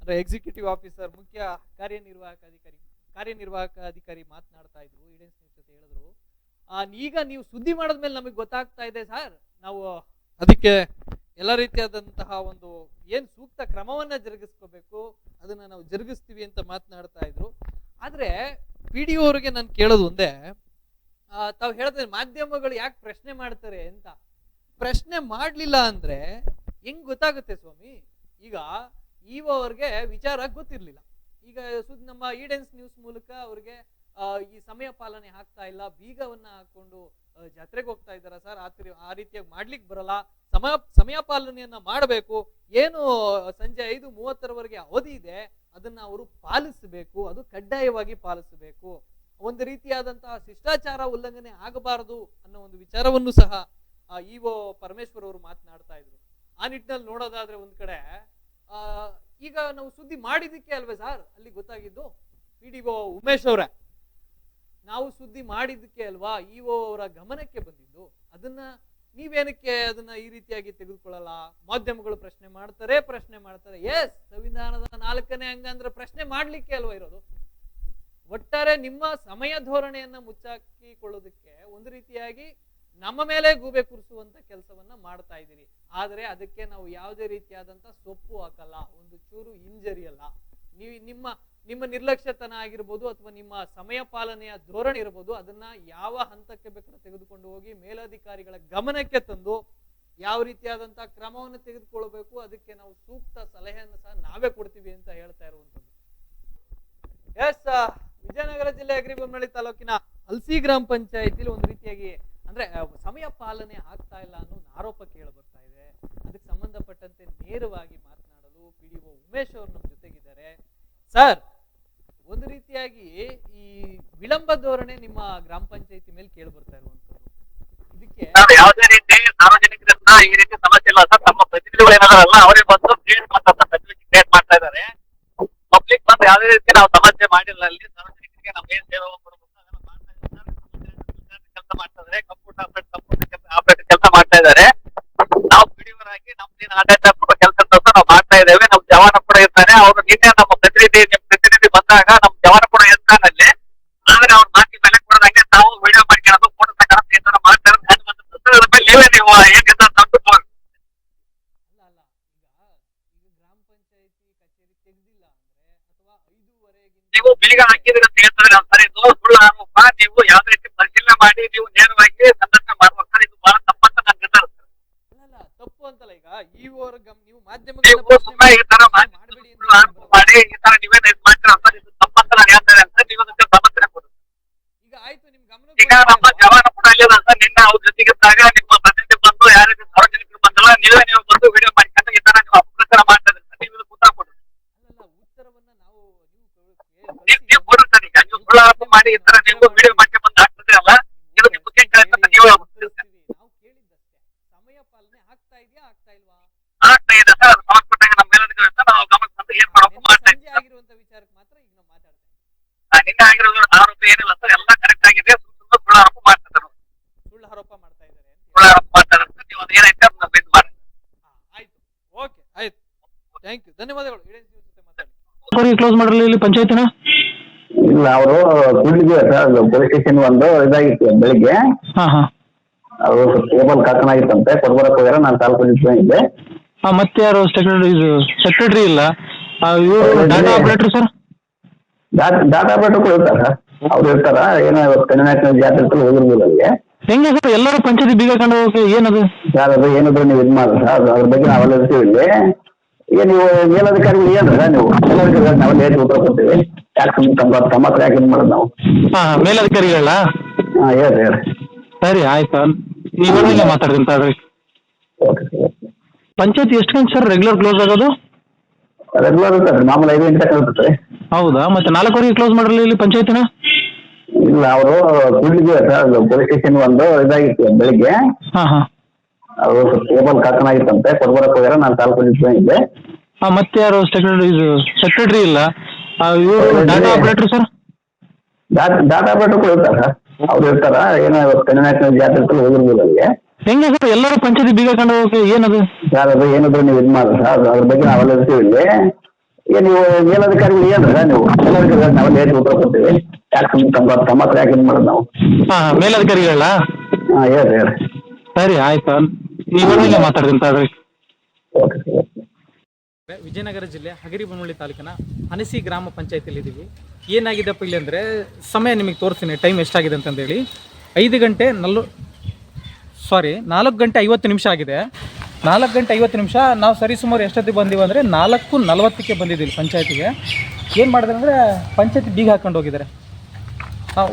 ಅಂದ್ರೆ ಎಕ್ಸಿಕ್ಯೂಟಿವ್ ಆಫೀಸರ್, ಮುಖ್ಯ ಕಾರ್ಯನಿರ್ವಾಹಕ ಅಧಿಕಾರಿ ಕಾರ್ಯನಿರ್ವಾಹಕ ಅಧಿಕಾರಿ ಮಾತನಾಡ್ತಾ ಇದ್ರು ಈಡೆನ್ಸ್ ಜೊತೆ ಹೇಳಿದ್ರು. ಈಗ ನೀವು ಸುದ್ದಿ ಮಾಡಿದ್ಮೇಲೆ ನಮಗೆ ಗೊತ್ತಾಗ್ತಾ ಇದೆ ಸರ್, ನಾವು ಅದಕ್ಕೆ ಎಲ್ಲ ರೀತಿಯಾದಂತಹ ಒಂದು ಏನು ಸೂಕ್ತ ಕ್ರಮವನ್ನ ಜರುಗಿಸ್ಕೋಬೇಕು, ಅದನ್ನ ನಾವು ಜರುಗಿಸ್ತೀವಿ ಅಂತ ಮಾತನಾಡ್ತಾ ಇದ್ರು. ಆದ್ರೆ ಪಿ ಡಿ ಅವರಿಗೆ ನಾನು ಕೇಳೋದು ಒಂದೇ ತಾವು ಹೇಳಿದ್ರೆ ಮಾಧ್ಯಮಗಳು ಯಾಕೆ ಪ್ರಶ್ನೆ ಮಾಡ್ತಾರೆ ಅಂತ. ಪ್ರಶ್ನೆ ಮಾಡಲಿಲ್ಲ ಅಂದ್ರೆ ಹೆಂಗ್ ಗೊತ್ತಾಗುತ್ತೆ ಸ್ವಾಮಿ? ಈಗ ಇಒ ಅವ್ರಿಗೆ ವಿಚಾರ ಗೊತ್ತಿರ್ಲಿಲ್ಲ. ಈಗ ಸುದ್ ನಮ್ಮ ಈಡೆನ್ಸ್ ನ್ಯೂಸ್ ಮೂಲಕ ಅವ್ರಿಗೆ ಈ ಸಮಯ ಪಾಲನೆ ಆಗ್ತಾ ಇಲ್ಲ, ಬೀಗವನ್ನ ಹಾಕೊಂಡು ಜಾತ್ರೆಗೆ ಹೋಗ್ತಾ ಇದಾರ ಸರ್? ಆ ಆ ರೀತಿಯಾಗಿ ಮಾಡ್ಲಿಕ್ಕೆ ಬರಲ್ಲ. ಸಮಯ ಸಮಯ ಪಾಲನೆಯನ್ನ ಮಾಡಬೇಕು. ಏನು, ಸಂಜೆ ಐದು ಮೂವತ್ತರವರೆಗೆ ಅವಧಿ ಇದೆ. ಅದನ್ನ ಅವರು ಪಾಲಿಸಬೇಕು. ಅದು ಕಡ್ಡಾಯವಾಗಿ ಪಾಲಿಸಬೇಕು. ಒಂದು ರೀತಿಯಾದಂತಹ ಶಿಷ್ಟಾಚಾರ ಉಲ್ಲಂಘನೆ ಆಗಬಾರದು ಅನ್ನೋ ಒಂದು ವಿಚಾರವನ್ನು ಸಹ ಇಒ ಪರಮೇಶ್ವರ್ ಅವರು ಮಾತನಾಡ್ತಾ ಇದ್ರು. ಆ ನಿಟ್ಟಿನಲ್ಲಿ ನೋಡೋದಾದ್ರೆ ಒಂದ್ ಕಡೆ ಈಗ ನಾವು ಸುದ್ದಿ ಮಾಡಿದಕ್ಕೆ ಅಲ್ವೇ ಸರ್? ಅಲ್ಲಿ ಗೊತ್ತಾಗಿದ್ದು ಪಿ ಡಿ ಒ ಉಮೇಶ್ ಅವರೇ. ನಾವು ಸುದ್ದಿ ಮಾಡಿದ್ದಕ್ಕೆ ಅಲ್ವಾ, ಇ ಒ ಅವರ ಗಮನಕ್ಕೆ ಬಂದಿದ್ದು. ಅದನ್ನ ನೀವೇನಕ್ಕೆ ಅದನ್ನ ಈ ರೀತಿಯಾಗಿ ತೆಗೆದುಕೊಳ್ಳಲ್ಲ? ಮಾಧ್ಯಮಗಳು ಪ್ರಶ್ನೆ ಮಾಡ್ತಾರೆ ಪ್ರಶ್ನೆ ಮಾಡ್ತಾರೆ. ಎಸ್ ಸಂವಿಧಾನದ ನಾಲ್ಕನೇ ಅಂಗ ಅಂದ್ರೆ ಪ್ರಶ್ನೆ ಮಾಡ್ಲಿಕ್ಕೆ ಅಲ್ವಾ ಇರೋದು? ಒಟ್ಟಾರೆ ನಿಮ್ಮ ಸಮಯ ಧೋರಣೆಯನ್ನ ಮುಚ್ಚಾಕಿಕೊಳ್ಳೋದಕ್ಕೆ ಒಂದು ರೀತಿಯಾಗಿ ನಮ್ಮ ಮೇಲೆ ಗೂಬೆ ಕೂರಿಸುವಂತ ಕೆಲಸವನ್ನ ಮಾಡ್ತಾ ಇದ್ದೀರಿ. ಆದರೆ ಅದಕ್ಕೆ ನಾವು ಯಾವುದೇ ರೀತಿಯಾದಂತ ಸೊಪ್ಪು ಹಾಕಲ್ಲ, ಒಂದು ಚೂರು ಹಿಂಜರಿಯಲ್ಲ ನೀವು ನಿಮ್ಮ ನಿಮ್ಮ ನಿರ್ಲಕ್ಷ್ಯತನ ಆಗಿರ್ಬೋದು ಅಥವಾ ನಿಮ್ಮ ಸಮಯ ಪಾಲನೆಯ ಧೋರಣೆ ಇರ್ಬೋದು, ಅದನ್ನ ಯಾವ ಹಂತಕ್ಕೆ ಬೇಕಾದ್ರೂ ತೆಗೆದುಕೊಂಡು ಹೋಗಿ ಮೇಲಧಿಕಾರಿಗಳ ಗಮನಕ್ಕೆ ತಂದು ಯಾವ ರೀತಿಯಾದಂತಹ ಕ್ರಮವನ್ನು ತೆಗೆದುಕೊಳ್ಬೇಕು ಅದಕ್ಕೆ ನಾವು ಸೂಕ್ತ ಸಲಹೆಯನ್ನು ಸಹ ನಾವೇ ಕೊಡ್ತೀವಿ ಅಂತ ಹೇಳ್ತಾ ಇರುವಂತದ್ದು ಎಸ್ ವಿಜಯನಗರ ಜಿಲ್ಲೆ ಅಗ್ರಿಬೊಮ್ಮಳ್ಳಿ ತಾಲೂಕಿನ ಹಲ್ಸಿ ಗ್ರಾಮ ಪಂಚಾಯತಿಲಿ ಒಂದು ರೀತಿಯಾಗಿ ಅಂದ್ರೆ ಸಮಯ ಪಾಲನೆ ಆಗ್ತಾ ಇಲ್ಲ ಅನ್ನೋ ಆರೋಪ ಕೇಳಿ ಬರ್ತಾ ಇದೆ. ಅದಕ್ಕೆ ಸಂಬಂಧಪಟ್ಟಂತೆ ನೇರವಾಗಿ ಮಾತನಾಡಲು ಪಿ ಡಿ ಒ ಉಮೇಶ್ ಅವರು ನಮ್ಮ ಜೊತೆಗಿದ್ದಾರೆ. ಸರ್, ಒಂದು ರೀತಿಯಾಗಿ ಈ ವಿಳಂಬ ಧೋರಣೆ ನಿಮ್ಮ ಗ್ರಾಮ ಪಂಚಾಯತಿ ಮೇಲೆ ಕೇಳಿ ಬರ್ತಾ ಇರುವಂತದ್ದು ಇದಕ್ಕೆ ಯಾವುದೇ ರೀತಿ ಸಾರ್ವಜನಿಕರಿಂದ ಈ ರೀತಿ ಸಮಸ್ಯೆ ಇಲ್ಲ. ಸರ್ ನಮ್ಮ ಪ್ರತಿನಿಧಿಗಳು ಏನಾದ್ರಲ್ಲ ಅವರೇ ಬಂದು ಕ್ರಿಯೇಟ್ ಮಾಡ್ತಾ ಫೆಸಿಲಿಟಿ ಕ್ರಿಯೇಟ್ ಮಾಡ್ತಾ ಇದ್ದಾರೆ. ಪಬ್ಲಿಕ್ ಬಂದು ಯಾವುದೇ ರೀತಿ ನಾವು ಸಮಸ್ಯೆ ಮಾಡಿಲ್ಲ ಅಲ್ಲಿ, ಸಾರ್ವಜನಿಕರಿಗೆ ನಾವು ಸೇವೆ ಕೊಡಬೇಕು ಅದನ್ನ ಮಾಡ್ತಾ ಇದ್ದಾರೆ. ಕೆಲಸ ಮಾಡ್ತಾ ಇದ್ದಾರೆ. ಕಂಪ್ಯೂಟರ್ ಆಪರೇಟ್ ಕಂಪ್ಯೂಟರ್ ಆಪರೇಟ್ ಕೆಲಸ ಮಾಡ್ತಾ ಇದ್ದಾರೆ. ನಾವು ಪಿಡಿವರಾಗಿ ನಮ್ದೇನು ಆಡಳಿತ ಕೆಲಸ ನಾವು ಮಾಡ್ತಾ ಇದ್ದೇವೆ. ನಮ್ ಜವಾನ ಕೂಡ ಇರ್ತಾನೆ ಅವರು ನಿನ್ನೆ ನಮ್ಮ ಪ್ರತಿನಿಧಿ ನಿಮ್ ಪ್ರತಿನಿಧಿ ಬಂದಾಗ ನಮ್ ಜವಾನ ಕೂಡ ನೀವು ಹಾಕಿದ್ರೆ ಅಂತ ಹೇಳ್ತಾರೆ ಅಂತಾರೆ ಇದು ಸುಳ್ಳು ಆರೋಪ ನೀವು ಯಾವ್ದೇ ರೀತಿ ಪರಿಶೀಲನೆ ಮಾಡಿ ನೀವು ನೇರವಾಗಿ ಸಂದರ್ಶನ ಮಾಡ್ಬೇಕು ಸರ್ ಇದು ಬಹಳ ತಪ್ಪಂತ ನಾನು ಅಲ್ಲ ತಪ್ಪು ಅಂತಲ್ಲ ಈಗ ಈ ಗಮ್ ನೀವು ಸುಮ್ಮನೆ ಈ ತರ ಮಾಡಿ ಈ ತರ ನೀವೇ ಮಾಡ್ತೀರ ಅಂತ ಇದು ತಪ್ಪಂತ ನಾನು ಹೇಳ್ತಾರೆ ಅಂತ ನೀವು ಅದಕ್ಕೆ ಸಮಸ್ಯೆ ಕೊಡಿ ಈಗ ಆಯ್ತು ನಿಮ್ ಗಮನ ಈಗ ನಮ್ಮ ಜವಾನ ಕೂಡ ಅಲ್ಲಿದ ಅಂತ ನಿನ್ನ ಅವ್ರ ಜೊತೆಗಿದ್ದಾಗ ನಿಮ್ಮ ಪ್ರತಿನಿಧಿ ಬಂದು ಯಾರು ಸಾರ್ವಜನಿಕರು ಬಂದಲ್ಲ ನೀವೇ ನೀವು ಬಂದು ವಿಡಿಯೋ ಮಾಡ್ಕೊಂಡು ಈ ತರ ನೀವು ಅಪಪ್ರಚಾರ ಮಾಡ್ತಾ ಇದ್ದೀರಿ ಸರ್ ನೀವು ಇದಕ್ಕೆ ಉತ್ತರ ಕೊಡಿ ಅಲ್ಲಲ್ಲ ಉತ್ತರವನ್ನ ನಾವು ನೀವು ನೀವು ನೀವು ಕೊಡಿ ಆರೋಪ ಮಾಡಿ ಇದ್ರ ನೀವು ವಿಡಿಯೋ ಮಾಡ್ಕೊಂಡು ಬಂದು ಹಾಕ್ತಿದ್ದೀರಲ್ಲ ಇದು ನಿಮ್ಮ ಕೇಳ್ತಾ ನೀವು ನಾವು ಕೇಳಿದ್ದಷ್ಟೇ. ಸಮಯ ಪಾಲನೆ ಆಗ್ತಾ ಇದೆಯಾ ಆಗ್ತಾ ಇಲ್ವಾ? ಆಗ್ತಾ ಇದೆ ಸರ್ ಅದು ನಮ್ಮ ಮೇಲಧಿಕಾರಿ ಇರ್ತಾರೆ, ನಾವು ಗಮನಕ್ಕೆ ಬಂದು ಏನ್ ಮಾಡಬೇಕು ಮಾಡ್ತಾ ಇದ್ದೀವಿ. ಆಗಿರುವಂತ ವಿಚಾರಕ್ಕೆ ಮಾತ್ರ ಈಗ ನಾವು ಮಾತಾಡ್ತೀವಿ ನಿನ್ನೆ ಆಗಿರೋ ಆರೋಪ ಏನಿಲ್ಲ ಸರ್ ಎಲ್ಲ ಕರೆಕ್ಟ್ ಆಗಿದೆ ಸುಮ್ಮನೆ ಸುಳ್ಳು ಆರೋಪ ಮಾಡ್ತಿದ್ದಾರೆ ಸುಳ್ಳು ಆರೋಪ ಮಾಡ್ತಾ ಇದ್ದಾರೆ ಅಂತ ಸುಳ್ಳು ಆರೋಪ ಮಾಡ್ತಾರೆ ನೀವು ಅದು ಏನೈತೆ ಅದನ್ನ ಮಾಡಿ. ಆಯ್ತು. ಓಕೆ ಆಯ್ತು. ಥ್ಯಾಂಕ್ ಯು ಧನ್ಯವಾದಗಳು. ಕ್ಲೋಸ್ ಮಾಡಲಿ ಇಲ್ಲಿ ಪಂಚಾಯತಿನ? ಇಲ್ಲ ಅವರು ಕೂಡಿದ್ವಿ ಸರ್ ಪೊಲೀಸ್ ಸ್ಟೇಷನ್ ಒಂದು ಇದಾಗಿತ್ತು ಬೆಳಿಗ್ಗೆ. ಹಾ ಹಾ. ಅದು ಟೇಬಲ್ ಕೊಡ್ಬರಕ್ ಹೋಗ್ಯಾರ ನಾನು ತಾಲೂಕು ಇದ್ದೆ. ಹಾ ಮತ್ತೆ ಯಾರು ಸೆಕ್ರೆಟರಿ ಇದು ಸೆಕ್ರೆಟರಿ ಇಲ್ಲ. ಇವರು data operator sir data operator ಇರ್ತಾರ ಅವ್ರು ಇರ್ತಾರ ಏನೋ ಕನ್ಯಾಕ್ನ ಜಾತ್ರೆ ಇರ್ತಲ್ಲ ಹೋಗಿರ್ಬೋದು ಅಲ್ಲಿಗೆ ಹೆಂಗೆ ಸರ್ ಎಲ್ಲರೂ ಪಂಚಾಯತಿ ಬೀಗ ಕಂಡು ಹೋಗಕ್ಕೆ ಏನದು? ಸರ್ ಅದು ಏನಿದ್ರು ನೀವು ಇದು ಮಾಡಿ ಸರ್ ಅದ್ರ ಬಗ್ಗೆ ನಾವೆಲ್ಲ ಇರ್ತೀವಿ ಇಲ್ಲಿ. ಈಗ ನೀವು ಮೇಲಧಿಕಾರಿಗಳು ಏನ್ರ ನೀವು ಮೇಲಧಿಕಾರಿಗಳು ನಾವೆಲ್ಲ ಏನು ಉತ್ತರ ಕೊಡ್ತೀವಿ. ಯಾಕೆ ತೊಂಬತ್ತು ಹತ್ರ ಯಾಕೆ ಮಾಡೋದು ನಾವು? ಹಾ ಮೇಲಧಿಕಾರಿಗಳ? ಹಾಂ ಹೇಳ್ರಿ ಹೇಳ್ರಿ. ಸರಿ ಆಯ್ತು. ನೀವೆಲ್ಲ ಮಾತಾಡ್ತೀನಿ ತಗೊಳ್ರಿ ಓಕೆ ಓಕೆ. ಪಂಚಾಯತಿ ಎಷ್ಟು ಗಂಟೆ ಸರ್ ರೆಗ್ಯುಲರ್ ಕ್ಲೋಸ್ ಆಗೋದು? ರೆಗ್ಯುಲರ್ ಇರ್ತದೆ ಮಾಮೂಲಿ ಐದು ಗಂಟೆ ರೀ ಹೌದಾ? ಮತ್ತೆ ನಾಲ್ಕುವರೆಗೆ ಕ್ಲೋಸ್ ಮಾಡಿರಲಿ ಇಲ್ಲಿ ಪಂಚಾಯತಿನ? ಇಲ್ಲ ಅವರು ಕೂಡ್ಲಿಗೆ ಸರ್ ಪೊಲೀಸ್ ಸ್ಟೇಷನ್ ಒಂದು ಇದಾಗಿತ್ತು ಬೆಳಿಗ್ಗೆ. ಹಾ ಹಾ. ಅದು ಟೇಬಲ್ ಕಾಕನಾಗಿತ್ತಂತೆ ಕೊಡ್ಬರಕ್ ಹೋಗ್ಯಾರ ನಾನು ಕಾಲ್ ಕೊಟ್ಟಿದ್ದೆ ಹಾ ಮತ್ತೆ ಯಾರು ಸೆಕ್ರೆಟರಿ ಇದು ಸೆಕ್ರೆಟರಿ ಇಲ್ಲ. ಇವರು data operator sir data operator ಇರ್ತಾರ ಅವ್ರು ಇರ್ತಾರ ಏನೋ ಕನ್ಯಾಕ್ನ ಜಾತ್ರೆ ಇರ್ತಲ್ಲ ಹೋಗಿರ್ಬೋದು ಅಲ್ಲಿಗೆ ಹೆಂಗೆ ಸರ್ ಎಲ್ಲರೂ ಪಂಚಾಯತಿ ಬೀಗ ಕಂಡು ಹೋಗಿ ಏನದು? ಸರ್ ಅದು ಏನಾದ್ರು ನೀವು ಇದು ಮಾಡ್ರಿ ಸರ್ ಅದ್ರ ಬಗ್ಗೆ ನಾವೆಲ್ಲ ಇರ್ತೀವಿ ಇಲ್ಲಿ. ಏನ್ ನೀವು ಮೇಲಧಿಕಾರಿಗಳು ಏನ್ರ ನೀವು? ಮೇಲಧಿಕಾರಿಗಳು ನಾವೆಲ್ಲ ಏನು ಉತ್ತರ ಕೊಡ್ತೀವಿ. ಯಾಕೆ ತಮ್ಮ ತಮ್ಮ ಹತ್ರ ಯಾಕೆ ಇದು ಮಾಡೋದು ನಾವು? ಹಾ ಮೇಲಧಿಕಾರಿಗಳ ಹಾಂ ಹೇಳ್ರಿ ಹೇಳ್ರಿ. ಸರಿ ಆಯ್ತು. ನೀವು ಮಾತಾಡ್ತೀನಿ ತಗೊಳ್ರಿ ಓಕೆ ಸರ್ ಓಕೆ ವಿಜಯನಗರ ಜಿಲ್ಲೆ ಹಗರಿಬೊಮ್ಮಳ್ಳಿ ತಾಲೂಕಿನ ಹನಸಿ ಗ್ರಾಮ ಪಂಚಾಯತಿಯಲ್ಲಿ ಇದ್ದೀವಿ ಏನಾಗಿದೆಪ್ಪ ಇಲ್ಲಿ ಅಂದರೆ ಸಮಯ ನಿಮಗೆ ತೋರಿಸ್ತೀನಿ. ಟೈಮ್ ಎಷ್ಟಾಗಿದೆ ಅಂತಂದೇಳಿ ಐದು ಗಂಟೆ ನಲ್ವ ಸಾರಿ ನಾಲ್ಕು ಗಂಟೆ ಐವತ್ತು ನಿಮಿಷ ಆಗಿದೆ. ನಾಲ್ಕು ಗಂಟೆ ಐವತ್ತು ನಿಮಿಷ ನಾವು ಸರಿಸುಮಾರು ಎಷ್ಟೊತ್ತಿಗೆ ಬಂದೀವಿ ಅಂದರೆ ನಾಲ್ಕು ನಲವತ್ತಕ್ಕೆ ಬಂದಿದ್ದೀವಿ ಪಂಚಾಯತಿಗೆ. ಏನು ಮಾಡಿದ್ರೆ ಅಂದರೆ ಪಂಚಾಯತಿ ಬೀಗ ಹಾಕೊಂಡು ಹೋಗಿದ್ದಾರೆ.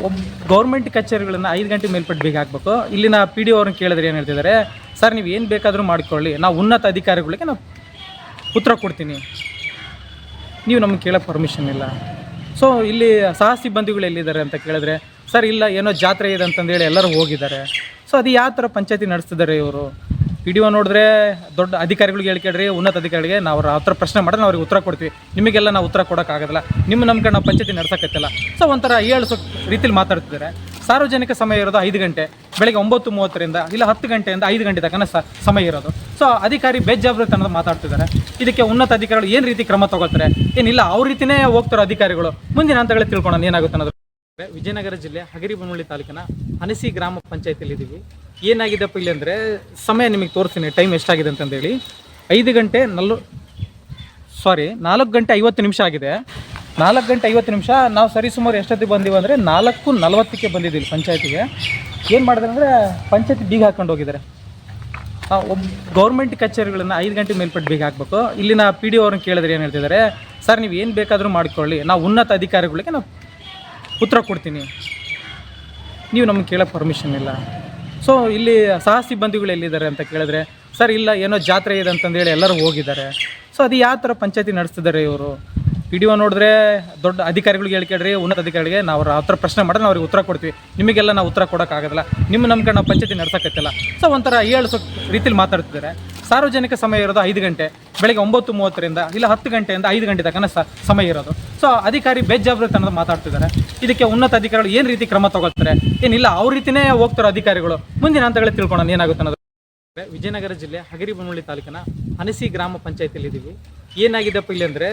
ಒಬ್ಬ ಗೌರ್ಮೆಂಟ್ ಕಚೇರಿಗಳನ್ನು ಐದು ಗಂಟೆ ಮೇಲ್ಪಟ್ಟು ಬೀಗ ಹಾಕಬೇಕು. ಇಲ್ಲಿನ ಪಿ ಡಿ ಅವ್ರನ್ನ ಕೇಳಿದ್ರೆ ಏನು ಹೇಳ್ತಿದ್ದಾರೆ, ಸರ್, ನೀವು ಏನು ಬೇಕಾದರೂ ಮಾಡ್ಕೊಳ್ಳಿ. ನಾವು ಉನ್ನತ ಅಧಿಕಾರಿಗಳಿಗೆ ನಾವು ಉತ್ತರ ಕೊಡ್ತೀನಿ. ನೀವು ನಮ್ಗೆ ಕೇಳೋಕ್ಕೆ ಪರ್ಮಿಷನ್ ಇಲ್ಲ. ಸೊ ಇಲ್ಲಿ ಸಹ ಸಿಬ್ಬಂದಿಗಳು ಎಲ್ಲಿದ್ದಾರೆ ಅಂತ ಕೇಳಿದ್ರೆ, ಸರ್, ಇಲ್ಲ, ಏನೋ ಜಾತ್ರೆ ಇದೆ ಅಂತಂದೇಳಿ ಎಲ್ಲರೂ ಹೋಗಿದ್ದಾರೆ. ಸೊ ಅದು ಯಾವ ಥರ ಪಂಚಾಯತಿ ನಡೆಸ್ತಿದ್ದಾರೆ ಇವರು? ಪಿ ಡಿ ಒ ನೋಡಿದ್ರೆ ದೊಡ್ಡ ಅಧಿಕಾರಿಗಳಿಗೆ ಹೇಳ್ಕೇಳ್ರಿ ಉನ್ನತ ಅಧಿಕಾರಿಗಳಿಗೆ ನಾವು ಅವ್ರ ಹತ್ರ ಪ್ರಶ್ನೆ ಮಾಡಿದ್ರೆ ನಾವು ಅವ್ರಿಗೆ ಉತ್ತರ ಕೊಡ್ತೀವಿ. ನಿಮಗೆಲ್ಲ ನಾವು ಉತ್ತರ ಕೊಡೋಕ್ಕಾಗೋದಿಲ್ಲ ನಿಮ್ಮ ನಮ್ಮ ನಾವು ಪಂಚಾಯತಿ ನಡ್ಸೋಕ್ಕತ್ತಿಲ್ಲ ಸೊ ಒಂಥರ ಏಳ್ಸೋ ರೀತಿಲಿ ಮಾತಾಡ್ತಿದ್ದಾರೆ. ಸಾರ್ವಜನಿಕ ಸಮಯ ಇರೋದು ಐದು ಗಂಟೆ, ಬೆಳಗ್ಗೆ ಒಂಬತ್ತು ಮೂವತ್ತರಿಂದ ಇಲ್ಲ ಹತ್ತು ಗಂಟೆಯಿಂದ ಐದು ಗಂಟೆ ತನಕ ಸಮಯ ಇರೋದು. ಸೊ ಅಧಿಕಾರಿ ಅನ್ನೋದು ಮಾತಾಡ್ತಿದ್ದಾರೆ. ಇದಕ್ಕೆ ಉನ್ನತ ಅಧಿಕಾರಿಗಳು ಏನು ರೀತಿ ಕ್ರಮ ತಗೊಳ್ತಾರೆ? ಏನಿಲ್ಲ, ಅವ್ರ ರೀತಿನೇ ಹೋಗ್ತಾರೋ ಅಧಿಕಾರಿಗಳು. ಮುಂದಿನ ಹಂತಗಳಲ್ಲಿ ತಿಳ್ಕೊಳ್ಳೋಣ, ಏನಾಗುತ್ತೆ ಅನ್ನೋದು ವಿಜಯನಗರ ಜಿಲ್ಲೆ ಹಗರಿಬೊಮ್ಮಳ್ಳಿ ತಾಲೂಕಿನ ಹನಸಿ ಗ್ರಾಮ ಪಂಚಾಯತಿಯಲ್ಲಿ ಇದ್ದೀವಿ ಏನಾಗಿದೆಪ್ಪ ಇಲ್ಲಿ ಅಂದರೆ, ಸಮಯ ನಿಮಗೆ ತೋರಿಸ್ತೀನಿ ಟೈಮ್ ಎಷ್ಟಾಗಿದೆ ಅಂತಂದೇಳಿ. ಐದು ಗಂಟೆ ನಲ್ಲು ಸಾರಿ ನಾಲ್ಕು ಗಂಟೆ ಐವತ್ತು ನಿಮಿಷ ಆಗಿದೆ. ನಾಲ್ಕು ಗಂಟೆ ಐವತ್ತು ನಿಮಿಷ, ನಾವು ಸರಿಸುಮಾರು ಎಷ್ಟೊತ್ತಿಗೆ ಬಂದೀವಿ ಅಂದರೆ ನಾಲ್ಕು ನಲವತ್ತಕ್ಕೆ ಬಂದಿದ್ದೀವಿ ಪಂಚಾಯತಿಗೆ. ಏನು ಮಾಡಿದ್ರೆ ಅಂದರೆ, ಪಂಚಾಯತಿ ಬೀಗ ಹಾಕ್ಕೊಂಡು ಹೋಗಿದ್ದಾರೆ. ಒಬ್ಬ ಗೌರ್ಮೆಂಟ್ ಕಚೇರಿಗಳನ್ನು ಐದು ಗಂಟೆ ಮೇಲ್ಪಟ್ಟು ಬೀಗ ಹಾಕಬೇಕು. ಇಲ್ಲಿನ ಪಿ ಡಿ ಅವ್ರನ್ನ ಕೇಳಿದ್ರೆ ಏನು ಹೇಳ್ತಿದ್ದಾರೆ, ಸರ್, ನೀವು ಏನು ಬೇಕಾದರೂ ಮಾಡ್ಕೊಳ್ಳಿ. ನಾವು ಉನ್ನತ ಅಧಿಕಾರಿಗಳಿಗೆ ನಾವು ಉತ್ತರ ಕೊಡ್ತೀನಿ. ನೀವು ನಮಗೆ ಕೇಳೋ ಪರ್ಮಿಷನ್ ಇಲ್ಲ. ಸೊ ಇಲ್ಲಿ ಸಹ ಸಿಬ್ಬಂದಿಗಳು ಎಲ್ಲಿದ್ದಾರೆ ಅಂತ ಕೇಳಿದ್ರೆ, ಸರ್, ಇಲ್ಲ, ಏನೋ ಜಾತ್ರೆ ಇದೆ ಅಂತಂದೇಳಿ ಎಲ್ಲರೂ ಹೋಗಿದ್ದಾರೆ. ಸೊ ಅದು ಯಾವ ಥರ ಪಂಚಾಯತಿ ನಡೆಸ್ತಿದ್ದಾರೆ ಇವರು? ಪಿ ನೋಡಿದ್ರೆ ದೊಡ್ಡ ಅಧಿಕಾರಿಗಳಿಗೆ ಹೇಳ್ಕೇಳ್ರಿ ಉನ್ನತ ಅಧಿಕಾರಿಗಳಿಗೆ ನಾವು ಅವ್ರ ಹತ್ರ ಪ್ರಶ್ನೆ ಮಾಡಿದ್ರೆ ನಾವು ಅವ್ರಿಗೆ ಉತ್ತರ ಕೊಡ್ತೀವಿ. ನಿಮಗೆಲ್ಲ ನಾವು ಉತ್ತರ ಕೊಡೋಕ್ಕಾಗೋದಿಲ್ಲ ನಿಮ್ಮ ಕಡೆ ನಾವು ಪಂಚಾಯತಿ ನಡ್ಸೋಕ್ಕತ್ತಿಲ್ಲ ಸೊ ಒಂಥರ ಏಳು ರೀತಿಲಿ ಮಾತಾಡ್ತಿದ್ದಾರೆ. ಸಾರ್ವಜನಿಕ ಸಮಯ ಇರೋದು ಐದು ಗಂಟೆ. ಬೆಳಗ್ಗೆ ಒಂಬತ್ತು ಮೂವತ್ತರಿಂದ ಇಲ್ಲ ಹತ್ತು ಗಂಟೆಯಿಂದ ಐದು ಗಂಟೆ ತನಕ ಸಮಯ ಇರೋದು. ಸೊ ಅಧಿಕಾರಿ ಬೇಜಾಬ್ರತನದ ಮಾತಾಡ್ತಿದ್ದಾರೆ. ಇದಕ್ಕೆ ಉನ್ನತ ಅಧಿಕಾರಿಗಳು ಏನು ರೀತಿ ಕ್ರಮ ತಗೊಳ್ತಾರೆ? ಏನಿಲ್ಲ, ಅವ್ರ ರೀತಿನೇ ಹೋಗ್ತಾರೋ ಅಧಿಕಾರಿಗಳು. ಮುಂದಿನ ಹಂತಗಳಲ್ಲಿ ತಿಳ್ಕೊಳ್ಳೋಣ ಏನಾಗುತ್ತೆ ಅನ್ನೋದು ವಿಜಯನಗರ ಜಿಲ್ಲೆ ಹಗರಿಬೊಮ್ಮಳ್ಳಿ ತಾಲೂಕಿನ ಹನಸಿ ಗ್ರಾಮ ಪಂಚಾಯತಿಯಲ್ಲಿ ಇದ್ದೀವಿ ಏನಾಗಿದೆಪ್ಪ ಇಲ್ಲಿ ಅಂದರೆ,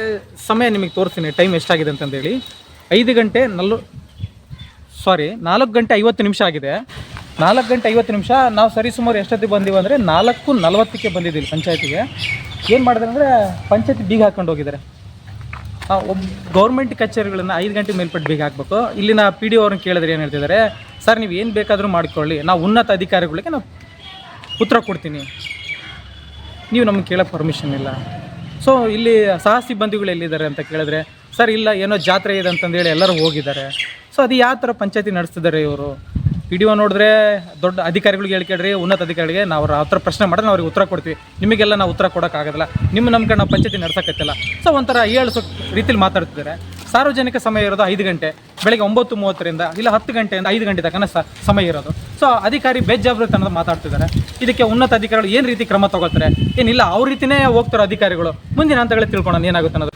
ಸಮಯ ನಿಮಗೆ ತೋರಿಸ್ತೀನಿ, ಟೈಮ್ ಎಷ್ಟಾಗಿದೆ ಅಂತಂದೇಳಿ. ಐದು ಗಂಟೆ ನಲ್ಲು ಸಾರಿ ನಾಲ್ಕು ಗಂಟೆ ಐವತ್ತು ನಿಮಿಷ ಆಗಿದೆ. ನಾಲ್ಕು ಗಂಟೆ ಐವತ್ತು ನಿಮಿಷ, ನಾವು ಸರಿಸುಮಾರು ಎಷ್ಟೊತ್ತಿಗೆ ಬಂದೀವಿ ಅಂದರೆ ನಾಲ್ಕು ನಲವತ್ತಕ್ಕೆ ಬಂದಿದ್ದೀವಿ ಪಂಚಾಯತಿಗೆ. ಏನು ಮಾಡಿದ್ರೆ ಅಂದರೆ ಪಂಚಾಯತಿ ಬೀಗ ಹಾಕ್ಕೊಂಡು ಹೋಗಿದ್ದಾರೆ. ಒಬ್ಬ ಗೌರ್ಮೆಂಟ್ ಕಚೇರಿಗಳನ್ನು ಐದು ಗಂಟೆ ಮೇಲ್ಪಟ್ಟು ಬೀಗ ಹಾಕಬೇಕು. ಇಲ್ಲಿನ ಪಿ ಡಿ ಅವ್ರನ್ನ ಕೇಳಿದ್ರೆ ಏನು ಹೇಳ್ತಿದ್ದಾರೆ, ಸರ್, ನೀವು ಏನು ಬೇಕಾದರೂ ಮಾಡ್ಕೊಳ್ಳಿ. ನಾವು ಉನ್ನತ ಅಧಿಕಾರಿಗಳಿಗೆ ನಾವು ಉತ್ತರ ಕೊಡ್ತೀನಿ. ನೀವು ನಮ್ಗೆ ಕೇಳೋ ಪರ್ಮಿಷನ್ ಇಲ್ಲ. ಸೊ ಇಲ್ಲಿ ಸಹ ಸಿಬ್ಬಂದಿಗಳು ಎಲ್ಲಿದ್ದಾರೆ ಅಂತ ಕೇಳಿದ್ರೆ, ಸರ್, ಇಲ್ಲ, ಏನೋ ಜಾತ್ರೆ ಇದೆ ಅಂತಂದೇಳಿ ಎಲ್ಲರೂ ಹೋಗಿದ್ದಾರೆ. ಸೊ ಅದು ಯಾವ ಥರ ಪಂಚಾಯತಿ ನಡೆಸ್ತಿದ್ದಾರೆ ಇವರು? ಪಿ ಒ ನೋಡಿದ್ರೆ ದೊಡ್ಡ ಅಧಿಕಾರಿಗಳಿಗೆ ಹೇಳ್ಕೇಳ್ರಿ ಉನ್ನತ ಅಧಿಕಾರಿಗಳಿಗೆ ನಾವು ಅವ್ರ ಹತ್ರ ಪ್ರಶ್ನೆ ಮಾಡಿದ್ರೆ ನಾವು ಅವ್ರಿಗೆ ಉತ್ತರ ಕೊಡ್ತೀವಿ. ನಿಮಗೆಲ್ಲ ನಾವು ಉತ್ತರ ಕೊಡೋಕ್ಕಾಗೋದಿಲ್ಲ ನಿಮ್ಮ ನಮ್ಮ ನಾವು ಪಂಚಾಯತಿ ನಡ್ಸೋಕ್ಕತ್ತಿಲ್ಲ ಸೊ ಒಂಥರ ಏಳು ರೀತಿಲಿ ಮಾತಾಡ್ತಿದ್ದಾರೆ. ಸಾರ್ವಜನಿಕ ಸಮಯ ಇರೋದು ಐದು ಗಂಟೆ, ಬೆಳಗ್ಗೆ ಒಂಬತ್ತು ಮೂವತ್ತರಿಂದ ಇಲ್ಲ ಹತ್ತು ಗಂಟೆಯಿಂದ ಐದು ಗಂಟೆ ತನಕ ಸಮಯ ಇರೋದು. ಸೊ ಅಧಿಕಾರಿ ಬೇಜಾಬ್ರತನದ ಮಾತಾಡ್ತಿದ್ದಾರೆ. ಇದಕ್ಕೆ ಉನ್ನತ ಅಧಿಕಾರಿಗಳು ಏನು ರೀತಿ ಕ್ರಮ ತಗೊಳ್ತಾರೆ? ಏನಿಲ್ಲ, ಅವ್ರ ರೀತಿನೇ ಹೋಗ್ತಾರೋ ಅಧಿಕಾರಿಗಳು. ಮುಂದಿನ ಹಂತಗಳಲ್ಲಿ ತಿಳ್ಕೊಳ್ಳೋಣ, ಏನಾಗುತ್ತೆ ಅನ್ನೋದು.